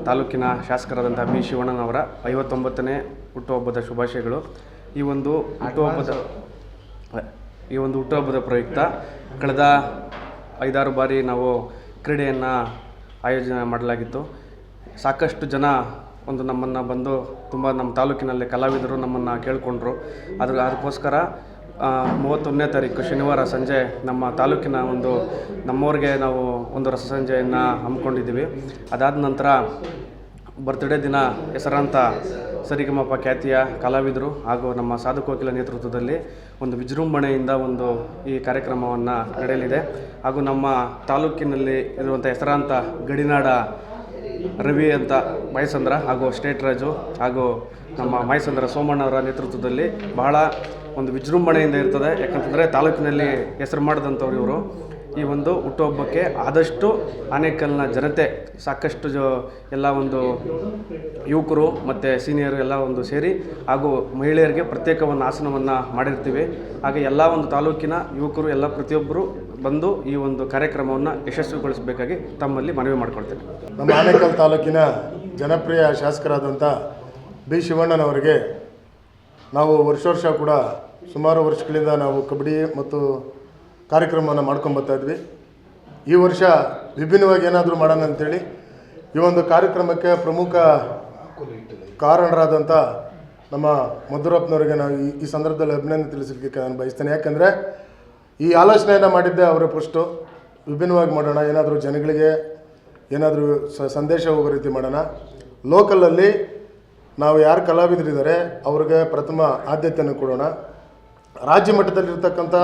ತಾಲೂಕಿನ ಶಾಸಕರಾದಂತಹ ಬಿ. ಶಿವಣ್ಣನವರ ಐವತ್ತೊಂಬತ್ತನೇ ಹುಟ್ಟುಹಬ್ಬದ ಶುಭಾಶಯಗಳು. ಈ ಒಂದು ಹುಟ್ಟುಹಬ್ಬದ ಈ ಒಂದು ಹುಟ್ಟುಹಬ್ಬದ ಪ್ರಯುಕ್ತ ಕಳೆದ ಐದಾರು ಬಾರಿ ನಾವು ಕ್ರೀಡೆಯನ್ನು ಆಯೋಜನೆ ಮಾಡಲಾಗಿತ್ತು. ಸಾಕಷ್ಟು ಜನ ಒಂದು ನಮ್ಮನ್ನು ಬಂದು ತುಂಬ ನಮ್ಮ ತಾಲೂಕಿನಲ್ಲಿ ಕಲಾವಿದರು ನಮ್ಮನ್ನು ಕೇಳಿಕೊಂಡ್ರು. ಅದ್ರ ಅದಕ್ಕೋಸ್ಕರ ಮೂವತ್ತೊಂದನೇ ತಾರೀಕು ಶನಿವಾರ ಸಂಜೆ ನಮ್ಮ ತಾಲೂಕಿನ ಒಂದು ನಮ್ಮವ್ರಿಗೆ ನಾವು ಒಂದು ರಸಸಂಜೆಯನ್ನು ಹಮ್ಮಿಕೊಂಡಿದ್ದೀವಿ. ಅದಾದ ನಂತರ ಬರ್ತ್ಡೇ ದಿನ ಹೆಸರಾಂತ ಸರಿಗಮಪ ಖ್ಯಾತಿಯ ಕಲಾವಿದರು ಹಾಗೂ ನಮ್ಮ ಸಾಧು ಕೋಕಿಲ ನೇತೃತ್ವದಲ್ಲಿ ಒಂದು ವಿಜೃಂಭಣೆಯಿಂದ ಒಂದು ಈ ಕಾರ್ಯಕ್ರಮವನ್ನು ನಡೆಯಲಿದೆ. ಹಾಗೂ ನಮ್ಮ ತಾಲೂಕಿನಲ್ಲಿ ಇರುವಂಥ ಹೆಸರಾಂತ ಗಡಿನಾಡ ರವಿ ಅಂತ ಮೈಸಂದ್ರ ಹಾಗೂ ಸ್ಟೇಟ್ ರಾಜು ಹಾಗೂ ನಮ್ಮ ಮೈಸಂದ್ರ ಸೋಮಣ್ಣವರ ನೇತೃತ್ವದಲ್ಲಿ ಬಹಳ ಒಂದು ವಿಜೃಂಭಣೆಯಿಂದ ಇರ್ತದೆ. ಯಾಕಂತಂದರೆ ತಾಲೂಕಿನಲ್ಲಿ ಹೆಸರು ಮಾಡಿದಂಥವ್ರು ಇವರು. ಈ ಒಂದು ಹುಟ್ಟುಹಬ್ಬಕ್ಕೆ ಆದಷ್ಟು ಆನೇಕಲ್ನ ಜನತೆ, ಸಾಕಷ್ಟು ಜ ಎಲ್ಲ ಒಂದು ಯುವಕರು ಮತ್ತು ಸೀನಿಯರ್ ಎಲ್ಲ ಒಂದು ಸೇರಿ ಹಾಗೂ ಮಹಿಳೆಯರಿಗೆ ಪ್ರತ್ಯೇಕ ಒಂದು ಆಸನವನ್ನು ಮಾಡಿರ್ತೀವಿ. ಹಾಗೆ ಎಲ್ಲ ಒಂದು ತಾಲೂಕಿನ ಯುವಕರು, ಎಲ್ಲ ಪ್ರತಿಯೊಬ್ಬರು ಬಂದು ಈ ಒಂದು ಕಾರ್ಯಕ್ರಮವನ್ನು ಯಶಸ್ವಿಗೊಳಿಸಬೇಕಾಗಿ ತಮ್ಮಲ್ಲಿ ಮನವಿ ಮಾಡಿಕೊಳ್ತೇನೆ. ನಮ್ಮ ಆನೇಕಲ್ ತಾಲೂಕಿನ ಜನಪ್ರಿಯ ಶಾಸಕರಾದಂಥ ಬಿ ಶಿವಣ್ಣನವರಿಗೆ ನಾವು ವರ್ಷ ವರ್ಷ ಕೂಡ ಸುಮಾರು ವರ್ಷಗಳಿಂದ ನಾವು ಕಬಡ್ಡಿ ಮತ್ತು ಕಾರ್ಯಕ್ರಮವನ್ನು ಮಾಡ್ಕೊಂಬರ್ತಾ ಇದ್ವಿ. ಈ ವರ್ಷ ವಿಭಿನ್ನವಾಗಿ ಏನಾದರೂ ಮಾಡೋಣ ಅಂತೇಳಿ ಈ ಒಂದು ಕಾರ್ಯಕ್ರಮಕ್ಕೆ ಪ್ರಮುಖ ಕಾರಣರಾದಂಥ ನಮ್ಮ ಮಧುರಪ್ಪನವರಿಗೆ ನಾವು ಈ ಈ ಸಂದರ್ಭದಲ್ಲಿ ಅಭಿನಂದನೆ ತಿಳಿಸಲಿಕ್ಕೆ ನಾನು ಬಯಸ್ತೇನೆ. ಯಾಕಂದರೆ ಈ ಆಲೋಚನೆಯನ್ನು ಮಾಡಿದ್ದೆ ಅವರ ಫಸ್ಟು ವಿಭಿನ್ನವಾಗಿ ಮಾಡೋಣ, ಏನಾದರೂ ಜನಗಳಿಗೆ ಏನಾದರೂ ಸಂದೇಶ ಹೋಗೋ ರೀತಿ ಮಾಡೋಣ. ಲೋಕಲಲ್ಲಿ ನಾವು ಯಾರು ಕಲಾವಿದರಿದ್ದಾರೆ, ಅವ್ರಿಗೆ ಪ್ರಥಮ ಆದ್ಯತೆಯನ್ನು ಕೊಡೋಣ. ರಾಜ್ಯ ಮಟ್ಟದಲ್ಲಿರ್ತಕ್ಕಂಥ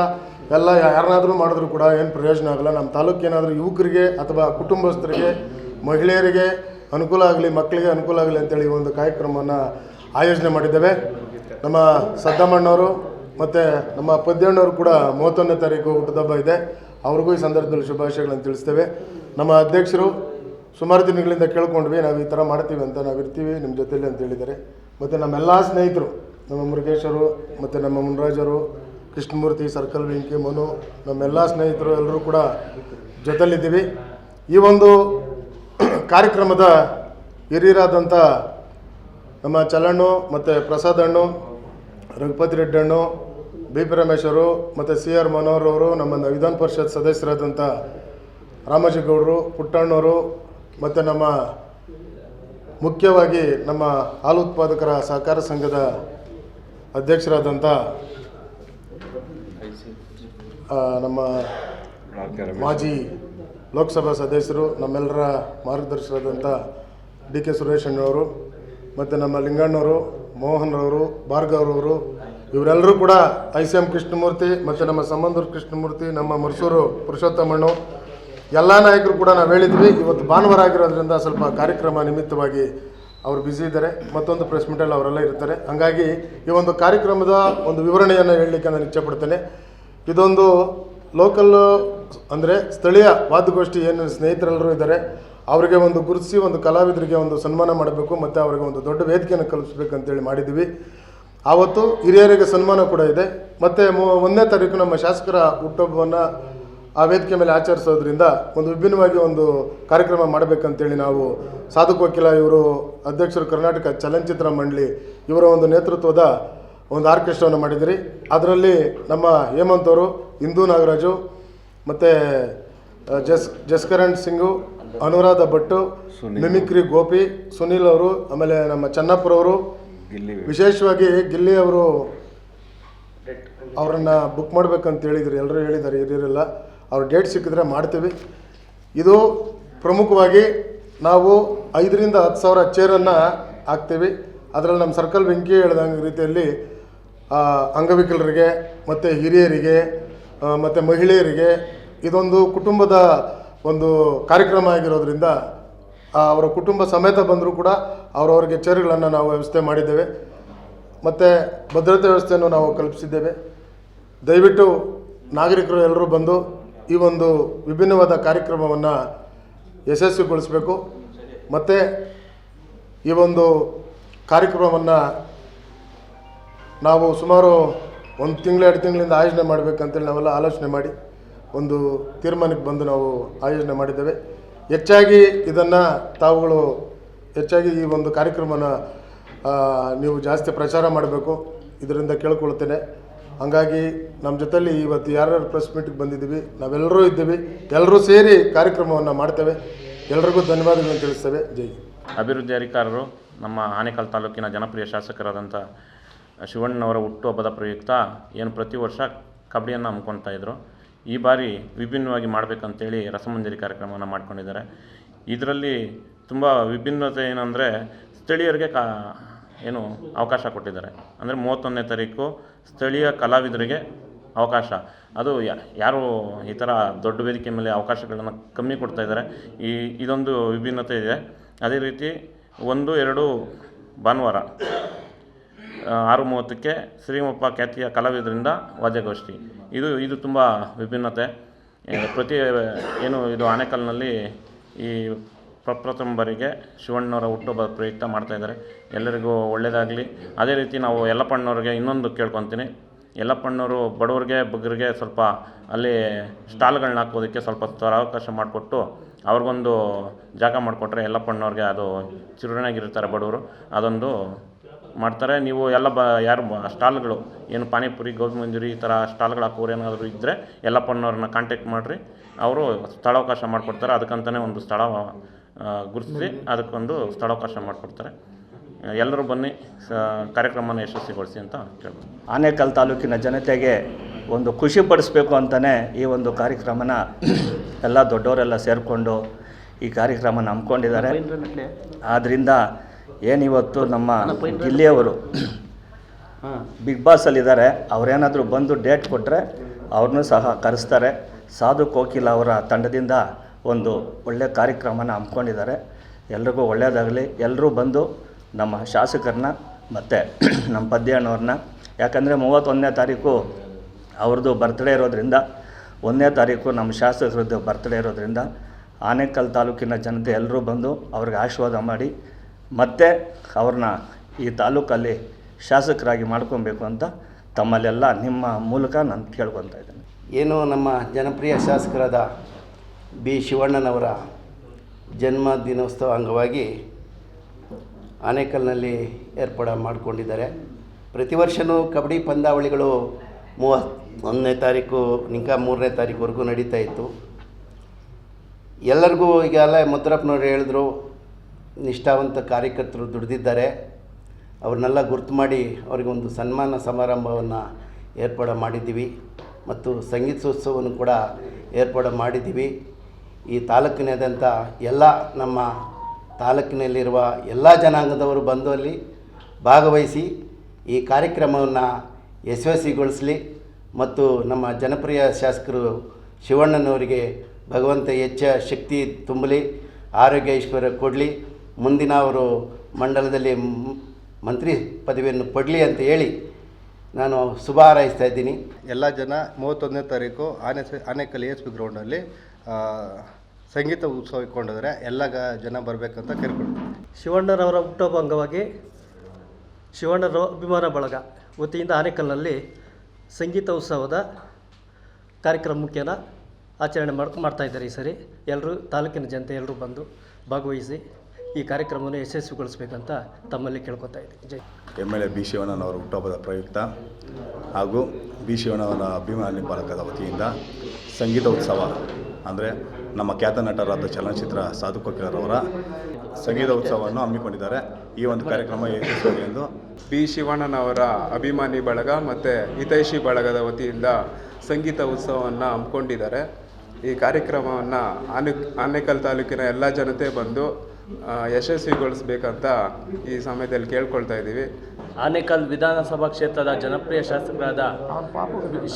ಎಲ್ಲ ಯಾರನ್ನಾದರೂ ಮಾಡಿದ್ರು ಕೂಡ ಏನು ಪ್ರಯೋಜನ ಆಗಲ್ಲ. ನಮ್ಮ ತಾಲೂಕು ಏನಾದರೂ ಯುವಕರಿಗೆ ಅಥವಾ ಕುಟುಂಬಸ್ಥರಿಗೆ, ಮಹಿಳೆಯರಿಗೆ ಅನುಕೂಲ ಆಗಲಿ, ಮಕ್ಕಳಿಗೆ ಅನುಕೂಲ ಆಗಲಿ ಅಂತೇಳಿ ಒಂದು ಕಾರ್ಯಕ್ರಮವನ್ನು ಆಯೋಜನೆ ಮಾಡಿದ್ದೇವೆ. ನಮ್ಮ ಸದ್ದಮ್ಮಣ್ಣವರು ಮತ್ತು ನಮ್ಮ ಪದ್ಯಣ್ಣವರು ಕೂಡ ಮೂವತ್ತೊಂದನೇ ತಾರೀಕು ಹುಟ್ಟುಹಬ್ಬ ಇದೆ. ಅವ್ರಿಗೂ ಈ ಸಂದರ್ಭದಲ್ಲಿ ಶುಭಾಶಯಗಳನ್ನು ತಿಳಿಸ್ತೇವೆ. ನಮ್ಮ ಅಧ್ಯಕ್ಷರು ಸುಮಾರು ದಿನಗಳಿಂದ ಕೇಳ್ಕೊಂಡ್ವಿ, ನಾವು ಈ ಥರ ಮಾಡ್ತೀವಿ ಅಂತ ನಾವು ಇರ್ತೀವಿ ನಿಮ್ಮ ಜೊತೆಯಲ್ಲಿ ಅಂತ ಹೇಳಿದ್ದಾರೆ. ಮತ್ತು ನಮ್ಮೆಲ್ಲ ಸ್ನೇಹಿತರು, ನಮ್ಮ ಮುರುಗೇಶರು, ಮತ್ತು ನಮ್ಮ ಮುನರಾಜರು, ಕೃಷ್ಣಮೂರ್ತಿ, ಸರ್ಕಲ್ ವೆಂಕಿ, ಮನು ನಮ್ಮೆಲ್ಲ ಸ್ನೇಹಿತರು ಎಲ್ಲರೂ ಕೂಡ ಜೊತೆಲಿದ್ದೀವಿ. ಈ ಒಂದು ಕಾರ್ಯಕ್ರಮದ ಹಿರಿಯರಾದಂಥ ನಮ್ಮ ಚಲಣ್ಣು, ಮತ್ತು ಪ್ರಸಾದ್ ಹಣ್ಣು ರಘುಪತಿ ರೆಡ್ಡಿ ಹಣ್ಣು ಬಿ ಪಿ ರಮೇಶವರು ಮತ್ತು ಸಿ ಆರ್ ಮನೋಹರ್ ಅವರು ನಮ್ಮ ವಿಧಾನ ಪರಿಷತ್ ಸದಸ್ಯರಾದಂಥ ರಾಮಾಜಿಗೌಡರು, ಪುಟ್ಟಣ್ಣವರು ಮತ್ತು ನಮ್ಮ ಮುಖ್ಯವಾಗಿ ನಮ್ಮ ಹಾಲು ಉತ್ಪಾದಕರ ಸಹಕಾರ ಸಂಘದ ಅಧ್ಯಕ್ಷರಾದಂಥ ನಮ್ಮ ಮಾಜಿ ಲೋಕಸಭಾ ಸದಸ್ಯರು, ನಮ್ಮೆಲ್ಲರ ಮಾರ್ಗದರ್ಶಕರಾದಂಥ ಡಿ ಕೆ ಸುರೇಶ್ ಅಣ್ಣವರು, ಮತ್ತು ನಮ್ಮ ಲಿಂಗಣ್ಣವರು ಮೋಹನ್ರವರು ಭಾರ್ಗವ್ರವರು ಇವರೆಲ್ಲರೂ ಕೂಡ ಐ ಸಿ ಎಂ ಕೃಷ್ಣಮೂರ್ತಿ ಮತ್ತು ನಮ್ಮ ಸಂಬಂಧೂರು ಕೃಷ್ಣಮೂರ್ತಿ, ನಮ್ಮ ಮರ್ಸೂರು ಪುರುಷೋತ್ತಮಣ್ಣು ಎಲ್ಲ ನಾಯಕರು ಕೂಡ ನಾವು ಹೇಳಿದ್ವಿ. ಇವತ್ತು ಭಾನುವಾರ ಆಗಿರೋದ್ರಿಂದ ಸ್ವಲ್ಪ ಕಾರ್ಯಕ್ರಮ ನಿಮಿತ್ತವಾಗಿ ಅವರು ಬ್ಯುಸಿ ಇದ್ದಾರೆ. ಮತ್ತೊಂದು ಪ್ರೆಸ್ ಮೀಟಲ್ಲಿ ಅವರೆಲ್ಲ ಇರ್ತಾರೆ. ಹಾಗಾಗಿ ಈ ಒಂದು ಕಾರ್ಯಕ್ರಮದ ಒಂದು ವಿವರಣೆಯನ್ನು ಹೇಳಲಿಕ್ಕೆ ನಾನು ಇಚ್ಛೆಪಡ್ತೇನೆ. ಇದೊಂದು ಲೋಕಲ್ಲು ಅಂದರೆ ಸ್ಥಳೀಯ ವಾದ್ಯಗೋಷ್ಠಿ ಏನು ಸ್ನೇಹಿತರೆಲ್ಲರೂ ಇದ್ದಾರೆ, ಅವರಿಗೆ ಒಂದು ಗುರುತಿಸಿ ಒಂದು ಕಲಾವಿದರಿಗೆ ಒಂದು ಸನ್ಮಾನ ಮಾಡಬೇಕು, ಮತ್ತು ಅವರಿಗೆ ಒಂದು ದೊಡ್ಡ ವೇದಿಕೆಯನ್ನು ಕಲ್ಪಿಸ್ಬೇಕು ಅಂತೇಳಿ ಮಾಡಿದ್ದೀವಿ. ಆವತ್ತು ಹಿರಿಯರಿಗೆ ಸನ್ಮಾನ ಕೂಡ ಇದೆ. ಮತ್ತು ಮೂ ಒಂದನೇ ತಾರೀಕು ನಮ್ಮ ಶಾಸಕರ ಹುಟ್ಟುಹಬ್ಬವನ್ನು ಆ ವೇದಿಕೆ ಮೇಲೆ ಆಚರಿಸೋದ್ರಿಂದ ಒಂದು ವಿಭಿನ್ನವಾಗಿ ಒಂದು ಕಾರ್ಯಕ್ರಮ ಮಾಡಬೇಕಂತೇಳಿ ನಾವು ಸಾಧು ವಕೀಲ ಇವರು ಅಧ್ಯಕ್ಷರು ಕರ್ನಾಟಕ ಚಲನಚಿತ್ರ ಮಂಡಳಿ ಇವರ ಒಂದು ನೇತೃತ್ವದ ಒಂದು ಆರ್ಕೆಸ್ಟ್ರಾವನ್ನು ಮಾಡಿದಿರಿ ಅದರಲ್ಲಿ ನಮ್ಮ ಹೇಮಂತ್ ಅವರು ಹಿಂದೂ ನಾಗರಾಜು ಮತ್ತು ಜಸ್ ಜಸ್ಕರಣ್ ಸಿಂಗು ಅನುರಾಧ ಭಟ್ಟು ಮಿಮಿಕ್ರಿ ಗೋಪಿ ಸುನೀಲ್ ಅವರು ಆಮೇಲೆ ನಮ್ಮ ಚನ್ನಪ್ಪರವರು ಗಿಲ್ಲಿ ವಿಶೇಷವಾಗಿ ಗಿಲ್ಲಿ ಅವರು ಅವರನ್ನು ಬುಕ್ ಮಾಡ್ಬೇಕಂತ ಹೇಳಿದ್ರು. ಎಲ್ಲರೂ ಹೇಳಿದ್ದಾರೆ ಹಿರಿಯರೆಲ್ಲ. ಅವ್ರ ಡೇಟ್ ಸಿಕ್ಕಿದ್ರೆ ಮಾಡ್ತೀವಿ. ಇದು ಪ್ರಮುಖವಾಗಿ ನಾವು ಐದರಿಂದ ಹತ್ತು ಸಾವಿರ ಚೇರನ್ನು ಹಾಕ್ತೀವಿ. ಅದರಲ್ಲಿ ನಮ್ಮ ಸರ್ಕಲ್ ಬೆಂಕಿ ಹೇಳ್ದಂಗೆ ರೀತಿಯಲ್ಲಿ ಆ, ಅಂಗವಿಕಲರಿಗೆ ಮತ್ತು ಹಿರಿಯರಿಗೆ ಮತ್ತು ಮಹಿಳೆಯರಿಗೆ ಇದೊಂದು ಕುಟುಂಬದ ಒಂದು ಕಾರ್ಯಕ್ರಮ ಆಗಿರೋದ್ರಿಂದ ಅವರ ಕುಟುಂಬ ಸಮೇತ ಬಂದರೂ ಕೂಡ ಅವರವರಿಗೆ ಚೇರುಗಳನ್ನು ನಾವು ವ್ಯವಸ್ಥೆ ಮಾಡಿದ್ದೇವೆ. ಮತ್ತು ಭದ್ರತೆ ವ್ಯವಸ್ಥೆಯನ್ನು ನಾವು ಕಲ್ಪಿಸಿದ್ದೇವೆ. ದಯವಿಟ್ಟು ನಾಗರಿಕರು ಎಲ್ಲರೂ ಬಂದು ಈ ಒಂದು ವಿಭಿನ್ನವಾದ ಕಾರ್ಯಕ್ರಮವನ್ನು ಯಶಸ್ವಿಗೊಳಿಸಬೇಕು. ಮತ್ತು ಈ ಒಂದು ಕಾರ್ಯಕ್ರಮವನ್ನು ನಾವು ಸುಮಾರು ಒಂದು ತಿಂಗಳು, ಎರಡು ತಿಂಗಳಿಂದ ಆಯೋಜನೆ ಮಾಡಬೇಕಂತೇಳಿ ನಾವೆಲ್ಲ ಆಲೋಚನೆ ಮಾಡಿ ಒಂದು ತೀರ್ಮಾನಕ್ಕೆ ಬಂದು ನಾವು ಆಯೋಜನೆ ಮಾಡಿದ್ದೇವೆ. ಹೆಚ್ಚಾಗಿ ಇದನ್ನು ತಾವುಗಳು ಹೆಚ್ಚಾಗಿ ಈ ಒಂದು ಕಾರ್ಯಕ್ರಮನ ನೀವು ಜಾಸ್ತಿ ಪ್ರಚಾರ ಮಾಡಬೇಕು. ಇದರಿಂದ ಕೇಳ್ಕೊಳ್ತೇನೆ. ಹಾಗಾಗಿ ನಮ್ಮ ಜೊತೆಯಲ್ಲಿ ಇವತ್ತು ಯಾರ್ಯಾರು ಪ್ರೆಸ್ ಮೀಟಿಗೆ ಬಂದಿದ್ದೀವಿ, ನಾವೆಲ್ಲರೂ ಇದ್ದೀವಿ. ಎಲ್ಲರೂ ಸೇರಿ ಕಾರ್ಯಕ್ರಮವನ್ನು ಮಾಡ್ತೇವೆ. ಎಲ್ರಿಗೂ ಧನ್ಯವಾದಗಳನ್ನು ತಿಳಿಸ್ತೇವೆ. ಜೈ. ಅಭಿವೃದ್ಧಿ ಅಧಿಕಾರರು, ನಮ್ಮ ಆನೇಕಲ್ ತಾಲೂಕಿನ ಜನಪ್ರಿಯ ಶಾಸಕರಾದಂಥ ಶಿವಣ್ಣನವರ ಹುಟ್ಟುಹಬ್ಬದ ಪ್ರಯುಕ್ತ ಏನು ಪ್ರತಿ ವರ್ಷ ಕಬಡ್ಡಿಯನ್ನು ಹಮ್ಮಿಕೊಳ್ತಾ ಇದ್ರು. ಈ ಬಾರಿ ವಿಭಿನ್ನವಾಗಿ ಮಾಡಬೇಕಂತೇಳಿ ರಸಮಂಜರಿ ಕಾರ್ಯಕ್ರಮವನ್ನು ಮಾಡ್ಕೊಂಡಿದ್ದಾರೆ. ಇದರಲ್ಲಿ ತುಂಬ ವಿಭಿನ್ನತೆ ಏನಂದರೆ ಸ್ಥಳೀಯರಿಗೆ ಕಾ ಏನು ಅವಕಾಶ ಕೊಟ್ಟಿದ್ದಾರೆ. ಅಂದರೆ ಮೂವತ್ತೊಂದನೇ ತಾರೀಕು ಸ್ಥಳೀಯ ಕಲಾವಿದರಿಗೆ ಅವಕಾಶ. ಅದು ಯಾರು ಈ ಥರ ದೊಡ್ಡ ವೇದಿಕೆ ಮೇಲೆ ಅವಕಾಶಗಳನ್ನು ಕಮ್ಮಿ ಕೊಡ್ತಾ ಇದ್ದಾರೆ. ಈ, ಇದೊಂದು ವಿಭಿನ್ನತೆ ಇದೆ. ಅದೇ ರೀತಿ ಒಂದು, ಎರಡು ಭಾನುವಾರ ಆರು ಮೂವತ್ತಕ್ಕೆ ಶ್ರೀಮಪ್ಪ ಖ್ಯಾತಿಯ ಕಲಾವಿದರಿಂದ ವಾದ್ಯಗೋಷ್ಠಿ. ಇದು ಇದು ತುಂಬ ವಿಭಿನ್ನತೆ. ಪ್ರತಿ, ಏನು, ಇದು ಆನೆಕಲ್ನಲ್ಲಿ ಈ ಪ್ರಪ್ರಥಮ ಬಾರಿಗೆ ಶಿವಣ್ಣವರ ಹುಟ್ಟುಹಬ್ಬ ಪ್ರಯುಕ್ತ ಮಾಡ್ತಾಯಿದ್ದಾರೆ ಎಲ್ಲರಿಗೂ ಒಳ್ಳೆಯದಾಗಲಿ ಅದೇ ರೀತಿ ನಾವು ಯಲ್ಲಪ್ಪಣ್ಣವ್ರಿಗೆ ಇನ್ನೊಂದು ಕೇಳ್ಕೊತೀನಿ. ಯಲ್ಲಪ್ಪಣ್ಣವರು ಬಡವ್ರಿಗೆ, ಬಗ್ಗರಿಗೆ ಸ್ವಲ್ಪ ಅಲ್ಲಿ ಸ್ಟಾಲ್ಗಳನ್ನ ಹಾಕೋದಕ್ಕೆ ಸ್ವಲ್ಪ ಅವಕಾಶ ಮಾಡಿಕೊಟ್ಟು ಅವ್ರಿಗೊಂದು ಜಾಗ ಮಾಡಿಕೊಟ್ರೆ ಯಲ್ಲಪ್ಪಣ್ಣವ್ರಿಗೆ ಅದು ಚಿರಣಾಗಿರ್ತಾರೆ ಬಡವರು. ಅದೊಂದು ಮಾಡ್ತಾರೆ. ನೀವು ಎಲ್ಲ ಬ ಯಾರು ಬ ಸ್ಟಾಲ್ಗಳು ಏನು ಪಾನಿಪುರಿ ಗೋಬಿ ಮಂಜುರಿ ಈ ಥರ ಸ್ಟಾಲ್ಗಳು ಹಾಕೋರು ಏನಾದರೂ ಇದ್ದರೆ ಯಲ್ಲಪ್ಪನವ್ರನ್ನ ಕಾಂಟ್ಯಾಕ್ಟ್ ಮಾಡಿರಿ. ಅವರು ಸ್ಥಳಾವಕಾಶ ಮಾಡಿಕೊಡ್ತಾರೆ. ಅದಕ್ಕಂತಲೇ ಒಂದು ಸ್ಥಳ ಗುರುತಿಸಿ ಅದಕ್ಕೊಂದು ಸ್ಥಳಾವಕಾಶ ಮಾಡಿಕೊಡ್ತಾರೆ. ಎಲ್ಲರೂ ಬನ್ನಿ ಸ ಕಾರ್ಯಕ್ರಮನ ಯಶಸ್ವಿಗೊಳಿಸಿ ಅಂತ ಕೇಳ್ಬೋದು ಆನೇಕಲ್ ತಾಲೂಕಿನ ಜನತೆಗೆ ಒಂದು ಖುಷಿ ಪಡಿಸ್ಬೇಕು ಅಂತಲೇ ಈ ಒಂದು ಕಾರ್ಯಕ್ರಮನ ಎಲ್ಲ ದೊಡ್ಡವರೆಲ್ಲ ಸೇರಿಕೊಂಡು ಈ ಕಾರ್ಯಕ್ರಮನ ಹಮ್ಮಿಕೊಂಡಿದ್ದಾರೆ. ಆದ್ದರಿಂದ ಏನಿವತ್ತು ನಮ್ಮ ಇಲ್ಲಿಯವರು ಬಿಗ್ ಬಾಸಲ್ಲಿದ್ದಾರೆ ಅವರೇನಾದರೂ ಬಂದು ಡೇಟ್ ಕೊಟ್ಟರೆ ಅವ್ರನ್ನೂ ಸಹ ಕರೆಸ್ತಾರೆ. ಸಾಧು ಕೋಕಿಲ ಅವರ ತಂಡದಿಂದ ಒಂದು ಒಳ್ಳೆಯ ಕಾರ್ಯಕ್ರಮನ ಹಮ್ಮಿಕೊಂಡಿದ್ದಾರೆ. ಎಲ್ರಿಗೂ ಒಳ್ಳೆಯದಾಗಲಿ ಎಲ್ಲರೂ ಬಂದು ನಮ್ಮ ಶಾಸಕರನ್ನ ಮತ್ತು [clears throat] ನಮ್ಮ ಪದ್ಯಣ್ಣವ್ರನ್ನ ಯಾಕಂದರೆ ಮೂವತ್ತೊಂದನೇ ತಾರೀಕು ಅವ್ರದ್ದು ಬರ್ತ್ಡೇ ಇರೋದ್ರಿಂದ ಒಂದನೇ ತಾರೀಕು ನಮ್ಮ ಶಾಸಕರದ್ದು ಬರ್ತ್ಡೇ ಇರೋದ್ರಿಂದ ಆನೇಕಲ್ ತಾಲೂಕಿನ ಜನತೆ ಎಲ್ಲರೂ ಬಂದು ಅವ್ರಿಗೆ ಆಶೀರ್ವಾದ ಮಾಡಿ ಮತ್ತೆ ಅವ್ರನ್ನ ಈ ತಾಲೂಕಲ್ಲಿ ಶಾಸಕರಾಗಿ ಮಾಡ್ಕೊಬೇಕು ಅಂತ ತಮ್ಮಲ್ಲೆಲ್ಲ ನಿಮ್ಮ ಮೂಲಕ ನಾನು ಕೇಳ್ಕೊತಾ ಇದ್ದೇನೆ. ಏನು ನಮ್ಮ ಜನಪ್ರಿಯ ಶಾಸಕರಾದ ಬಿ ಶಿವಣ್ಣನವರ ಜನ್ಮ ದಿನೋತ್ಸವ ಅಂಗವಾಗಿ ಆನೇಕಲ್ನಲ್ಲಿ ಏರ್ಪಾಡ ಮಾಡಿಕೊಂಡಿದ್ದಾರೆ. ಪ್ರತಿ ವರ್ಷವೂ ಕಬಡ್ಡಿ ಪಂದ್ಯಾವಳಿಗಳು ಮೂವತ್ತೊಂದನೇ ತಾರೀಕು ನಿಂಕ ಮೂರನೇ ತಾರೀಕುವರೆಗೂ ನಡೀತಾ ಇತ್ತು. ಎಲ್ಲರಿಗೂ ಈಗಾಗಲೇ ಮುತ್ತರಪ್ಪನವ್ರು ಹೇಳಿದ್ರು ನಿಷ್ಠಾವಂತ ಕಾರ್ಯಕರ್ತರು ದುಡಿದಿದ್ದಾರೆ. ಅವ್ರನ್ನೆಲ್ಲ ಗುರ್ತು ಮಾಡಿ ಅವರಿಗೊಂದು ಸನ್ಮಾನ ಸಮಾರಂಭವನ್ನು ಏರ್ಪಾಡು ಮಾಡಿದ್ದೀವಿ ಮತ್ತು ಸಂಗೀತೋತ್ಸವವನ್ನು ಕೂಡ ಏರ್ಪಾಡು ಮಾಡಿದ್ದೀವಿ. ಈ ತಾಲೂಕಿನಾದ್ಯಂತ ಎಲ್ಲ ನಮ್ಮ ತಾಲೂಕಿನಲ್ಲಿರುವ ಎಲ್ಲ ಜನಾಂಗದವರು ಬಂದು ಅಲ್ಲಿ ಭಾಗವಹಿಸಿ ಈ ಕಾರ್ಯಕ್ರಮವನ್ನು ಯಶಸ್ವಿಗೊಳಿಸಲಿ ಮತ್ತು ನಮ್ಮ ಜನಪ್ರಿಯ ಶಾಸಕರು ಶಿವಣ್ಣನವರಿಗೆ ಭಗವಂತ ಹೆಚ್ಚ ಶಕ್ತಿ ತುಂಬಲಿ, ಆರೋಗ್ಯ ಐಶ್ವರ್ಯ ಕೊಡಲಿ. ಮುಂದಿನ ಅವರು ಮಂಡಲದಲ್ಲಿ ಮಂತ್ರಿ ಪದವಿಯನ್ನು ಪಡಲಿ ಅಂತ ಹೇಳಿ ನಾನು ಶುಭ ಹಾರೈಸ್ತಾ ಇದ್ದೀನಿ. ಎಲ್ಲ ಜನ ಮೂವತ್ತೊಂದನೇ ತಾರೀಕು ಆನೆ ಆನೆಕಲ್ ಎಸ್ ಪಿ ಗ್ರೌಂಡಲ್ಲಿ ಸಂಗೀತ ಉತ್ಸವ ಇಟ್ಕೊಂಡಿದ್ರೆ ಎಲ್ಲ ಗ ಜನ ಬರಬೇಕಂತ ಕೇಳ್ಕೊಳ್ತೀನಿ. ಶಿವಣ್ಣರವರ ಹುಟ್ಟುಹಬ್ಬ ಅಂಗವಾಗಿ ಶಿವಣ್ಣರ ಅಭಿಮಾನ ಬಳಗ ವತಿಯಿಂದ ಆನೆಕಲ್ಲಿನಲ್ಲಿ ಸಂಗೀತ ಉತ್ಸವದ ಕಾರ್ಯಕ್ರಮ ಮುಖ್ಯನ ಆಚರಣೆ ಮಾಡ್ ಮಾಡ್ತಾ ಇದ್ದಾರೆ ಈ ಸರಿ. ಎಲ್ಲರೂ ತಾಲೂಕಿನ ಜನತೆ ಎಲ್ಲರೂ ಬಂದು ಭಾಗವಹಿಸಿ. ಈ ಕಾರ್ಯಕ್ರಮವನ್ನು ಯಶಸ್ವಿಗೊಳಿಸಬೇಕಂತ ತಮ್ಮಲ್ಲಿ ಕೇಳ್ಕೊತಾ ಇದ್ದೀನಿ. ಜೈ ಎಂ ಎಲ್ ಎ ಬಿ ಶಿವಣ್ಣನವರ ಹುಟ್ಟುಹಬ್ಬದ ಪ್ರಯುಕ್ತ ಹಾಗೂ ಬಿ ಶಿವಣ್ಣವರ ಅಭಿಮಾನಿ ಬಳಗದ ವತಿಯಿಂದ ಸಂಗೀತ ಉತ್ಸವ ಅಂದರೆ ನಮ್ಮ ಖ್ಯಾತ ನಟರಾದ ಚಲನಚಿತ್ರ ಸಾಧು ಕೋಕಿಲರವರ ಸಂಗೀತ ಉತ್ಸವವನ್ನು ಹಮ್ಮಿಕೊಂಡಿದ್ದಾರೆ. ಈ ಒಂದು ಕಾರ್ಯಕ್ರಮ ಯಶಸ್ವಿ ಎಂದು ಬಿ ಶಿವಣ್ಣನವರ ಅಭಿಮಾನಿ ಬಳಗ ಮತ್ತು ಹಿತೈಷಿ ಬಳಗದ ವತಿಯಿಂದ ಸಂಗೀತ ಉತ್ಸವವನ್ನು ಹಮ್ಮಿಕೊಂಡಿದ್ದಾರೆ. ಈ ಕಾರ್ಯಕ್ರಮವನ್ನು ಆನೆ ಆನೇಕಲ್ ತಾಲೂಕಿನ ಎಲ್ಲ ಜನತೆ ಬಂದು ಯಶಸ್ವಿಗೊಳಿಸ್ಬೇಕಂತ ಈ ಸಮಯದಲ್ಲಿ ಕೇಳ್ಕೊಳ್ತಾ ಇದ್ದೀವಿ. ಆನೇಕಲ್ ವಿಧಾನಸಭಾ ಕ್ಷೇತ್ರದ ಜನಪ್ರಿಯ ಶಾಸಕರಾದ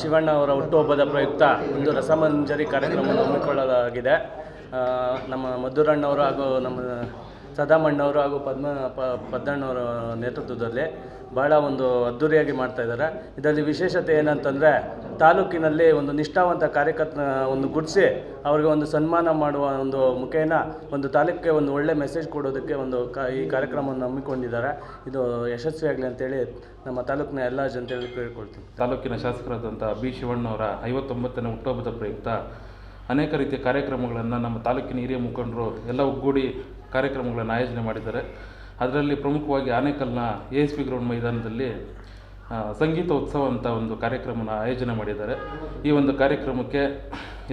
ಶಿವಣ್ಣ ಅವರ ಹುಟ್ಟುಹಬ್ಬದ ಪ್ರಯುಕ್ತ ಒಂದು ರಸಮಂಜರಿ ಕಾರ್ಯಕ್ರಮವನ್ನು ಹಮ್ಮಿಕೊಳ್ಳಲಾಗಿದೆ. ನಮ್ಮ ಮಧುರಣ್ಣವರು ಹಾಗೂ ನಮ್ಮ ಸದಾಮಣ್ಣವರು ಹಾಗೂ ಪದ್ಮ ಪದ್ದಣ್ಣವರ ನೇತೃತ್ವದಲ್ಲಿ ಭಾಳ ಒಂದು ಅದ್ದೂರಿಯಾಗಿ ಮಾಡ್ತಾ ಇದ್ದಾರೆ. ಇದರಲ್ಲಿ ವಿಶೇಷತೆ ಏನಂತಂದರೆ ತಾಲೂಕಿನಲ್ಲಿ ಒಂದು ನಿಷ್ಠಾವಂತ ಕಾರ್ಯಕರ್ತ, ಒಂದು ಗುಡಿಸಿ ಅವರಿಗೆ ಒಂದು ಸನ್ಮಾನ ಮಾಡುವ ಒಂದು ಮುಖೇನ ಒಂದು ತಾಲೂಕಿಗೆ ಒಂದು ಒಳ್ಳೆ ಮೆಸೇಜ್ ಕೊಡೋದಕ್ಕೆ ಒಂದು ಈ ಕಾರ್ಯಕ್ರಮವನ್ನು ಹಮ್ಮಿಕೊಂಡಿದ್ದಾರೆ. ಇದು ಯಶಸ್ವಿಯಾಗಲಿ ಅಂತೇಳಿ ನಮ್ಮ ತಾಲೂಕಿನ ಎಲ್ಲ ಜನತೆಗಳು ಕೇಳ್ಕೊಳ್ತೀವಿ ತಾಲೂಕಿನ ಶಾಸಕರಾದಂಥ ಬಿ ಶಿವಣ್ಣವರ ಐವತ್ತೊಂಬತ್ತನೇ ಹುಟ್ಟುಹಬ್ಬದ ಪ್ರಯುಕ್ತ ಅನೇಕ ರೀತಿಯ ಕಾರ್ಯಕ್ರಮಗಳನ್ನು ನಮ್ಮ ತಾಲೂಕಿನ ಹಿರಿಯ ಮುಖಂಡರು ಎಲ್ಲ ಒಗ್ಗೂಡಿ ಕಾರ್ಯಕ್ರಮಗಳನ್ನು ಆಯೋಜನೆ ಮಾಡಿದ್ದಾರೆ. ಅದರಲ್ಲಿ ಪ್ರಮುಖವಾಗಿ ಆನೇಕಲ್ನ ಎ ಎಸ್ ಪಿ ಗ್ರೌಂಡ್ ಮೈದಾನದಲ್ಲಿ ಸಂಗೀತ ಉತ್ಸವ ಅಂತ ಒಂದು ಕಾರ್ಯಕ್ರಮನ ಆಯೋಜನೆ ಮಾಡಿದ್ದಾರೆ. ಈ ಒಂದು ಕಾರ್ಯಕ್ರಮಕ್ಕೆ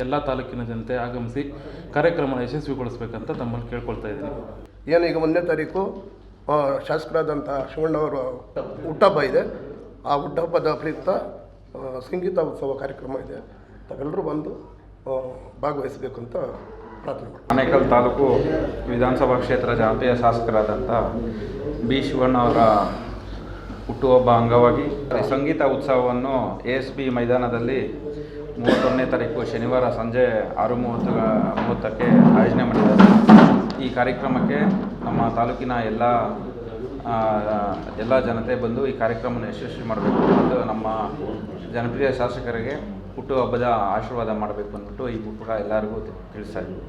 ಎಲ್ಲ ತಾಲೂಕಿನ ಜನತೆ ಆಗಮಿಸಿ ಕಾರ್ಯಕ್ರಮನ ಯಶಸ್ವಿಗೊಳಿಸಬೇಕಂತ ತಮ್ಮಲ್ಲಿ ಕೇಳ್ಕೊಳ್ತಾ ಇದ್ದೀನಿ. ಏನು ಈಗ ಒಂದನೇ ತಾರೀಕು ಶಾಸಕರಾದಂಥ ಶಿವಣ್ಣವರ ಹುಟ್ಟಹಬ್ಬ ಇದೆ. ಆ ಹುಟ್ಟಹಬ್ಬದ ಪ್ರಯುಕ್ತ ಸಂಗೀತ ಉತ್ಸವ ಕಾರ್ಯಕ್ರಮ ಇದೆ. ತಾವೆಲ್ಲರೂ ಬಂದು ಭಾಗವಹಿಸಬೇಕು ಅಂತ ಆನೇಕಲ್ ತಾಲೂಕು ವಿಧಾನಸಭಾ ಕ್ಷೇತ್ರ ಜನಪ್ರಿಯ ಶಾಸಕರಾದಂಥ ಬಿ ಶಿವಣ್ಣ ಅವರ ಹುಟ್ಟುಹಬ್ಬ ಅಂಗವಾಗಿ ಸಂಗೀತ ಉತ್ಸವವನ್ನು ಎ ಎಸ್ ಬಿ ಮೈದಾನದಲ್ಲಿ ಮೂವತ್ತೊಂದನೇ ತಾರೀಕು ಶನಿವಾರ ಸಂಜೆ ಆರು ಮೂವತ್ತು ಮೂವತ್ತಕ್ಕೆ ಆಯೋಜನೆ ಮಾಡಿದ್ದಾರೆ. ಈ ಕಾರ್ಯಕ್ರಮಕ್ಕೆ ನಮ್ಮ ತಾಲೂಕಿನ ಎಲ್ಲ ಎಲ್ಲ ಜನತೆ ಬಂದು ಈ ಕಾರ್ಯಕ್ರಮವನ್ನು ಯಶಸ್ವಿ ಮಾಡಬೇಕು ಮತ್ತು ನಮ್ಮ ಜನಪ್ರಿಯ ಶಾಸಕರಿಗೆ ಹುಟ್ಟುಹಬ್ಬದ ಆಶೀರ್ವಾದ ಮಾಡಬೇಕು ಅಂದ್ಬಿಟ್ಟು ಈ ಮೂಲಕ ಎಲ್ಲರಿಗೂ ತಿಳಿಸ್ತಾ ಇದ್ದೀವಿ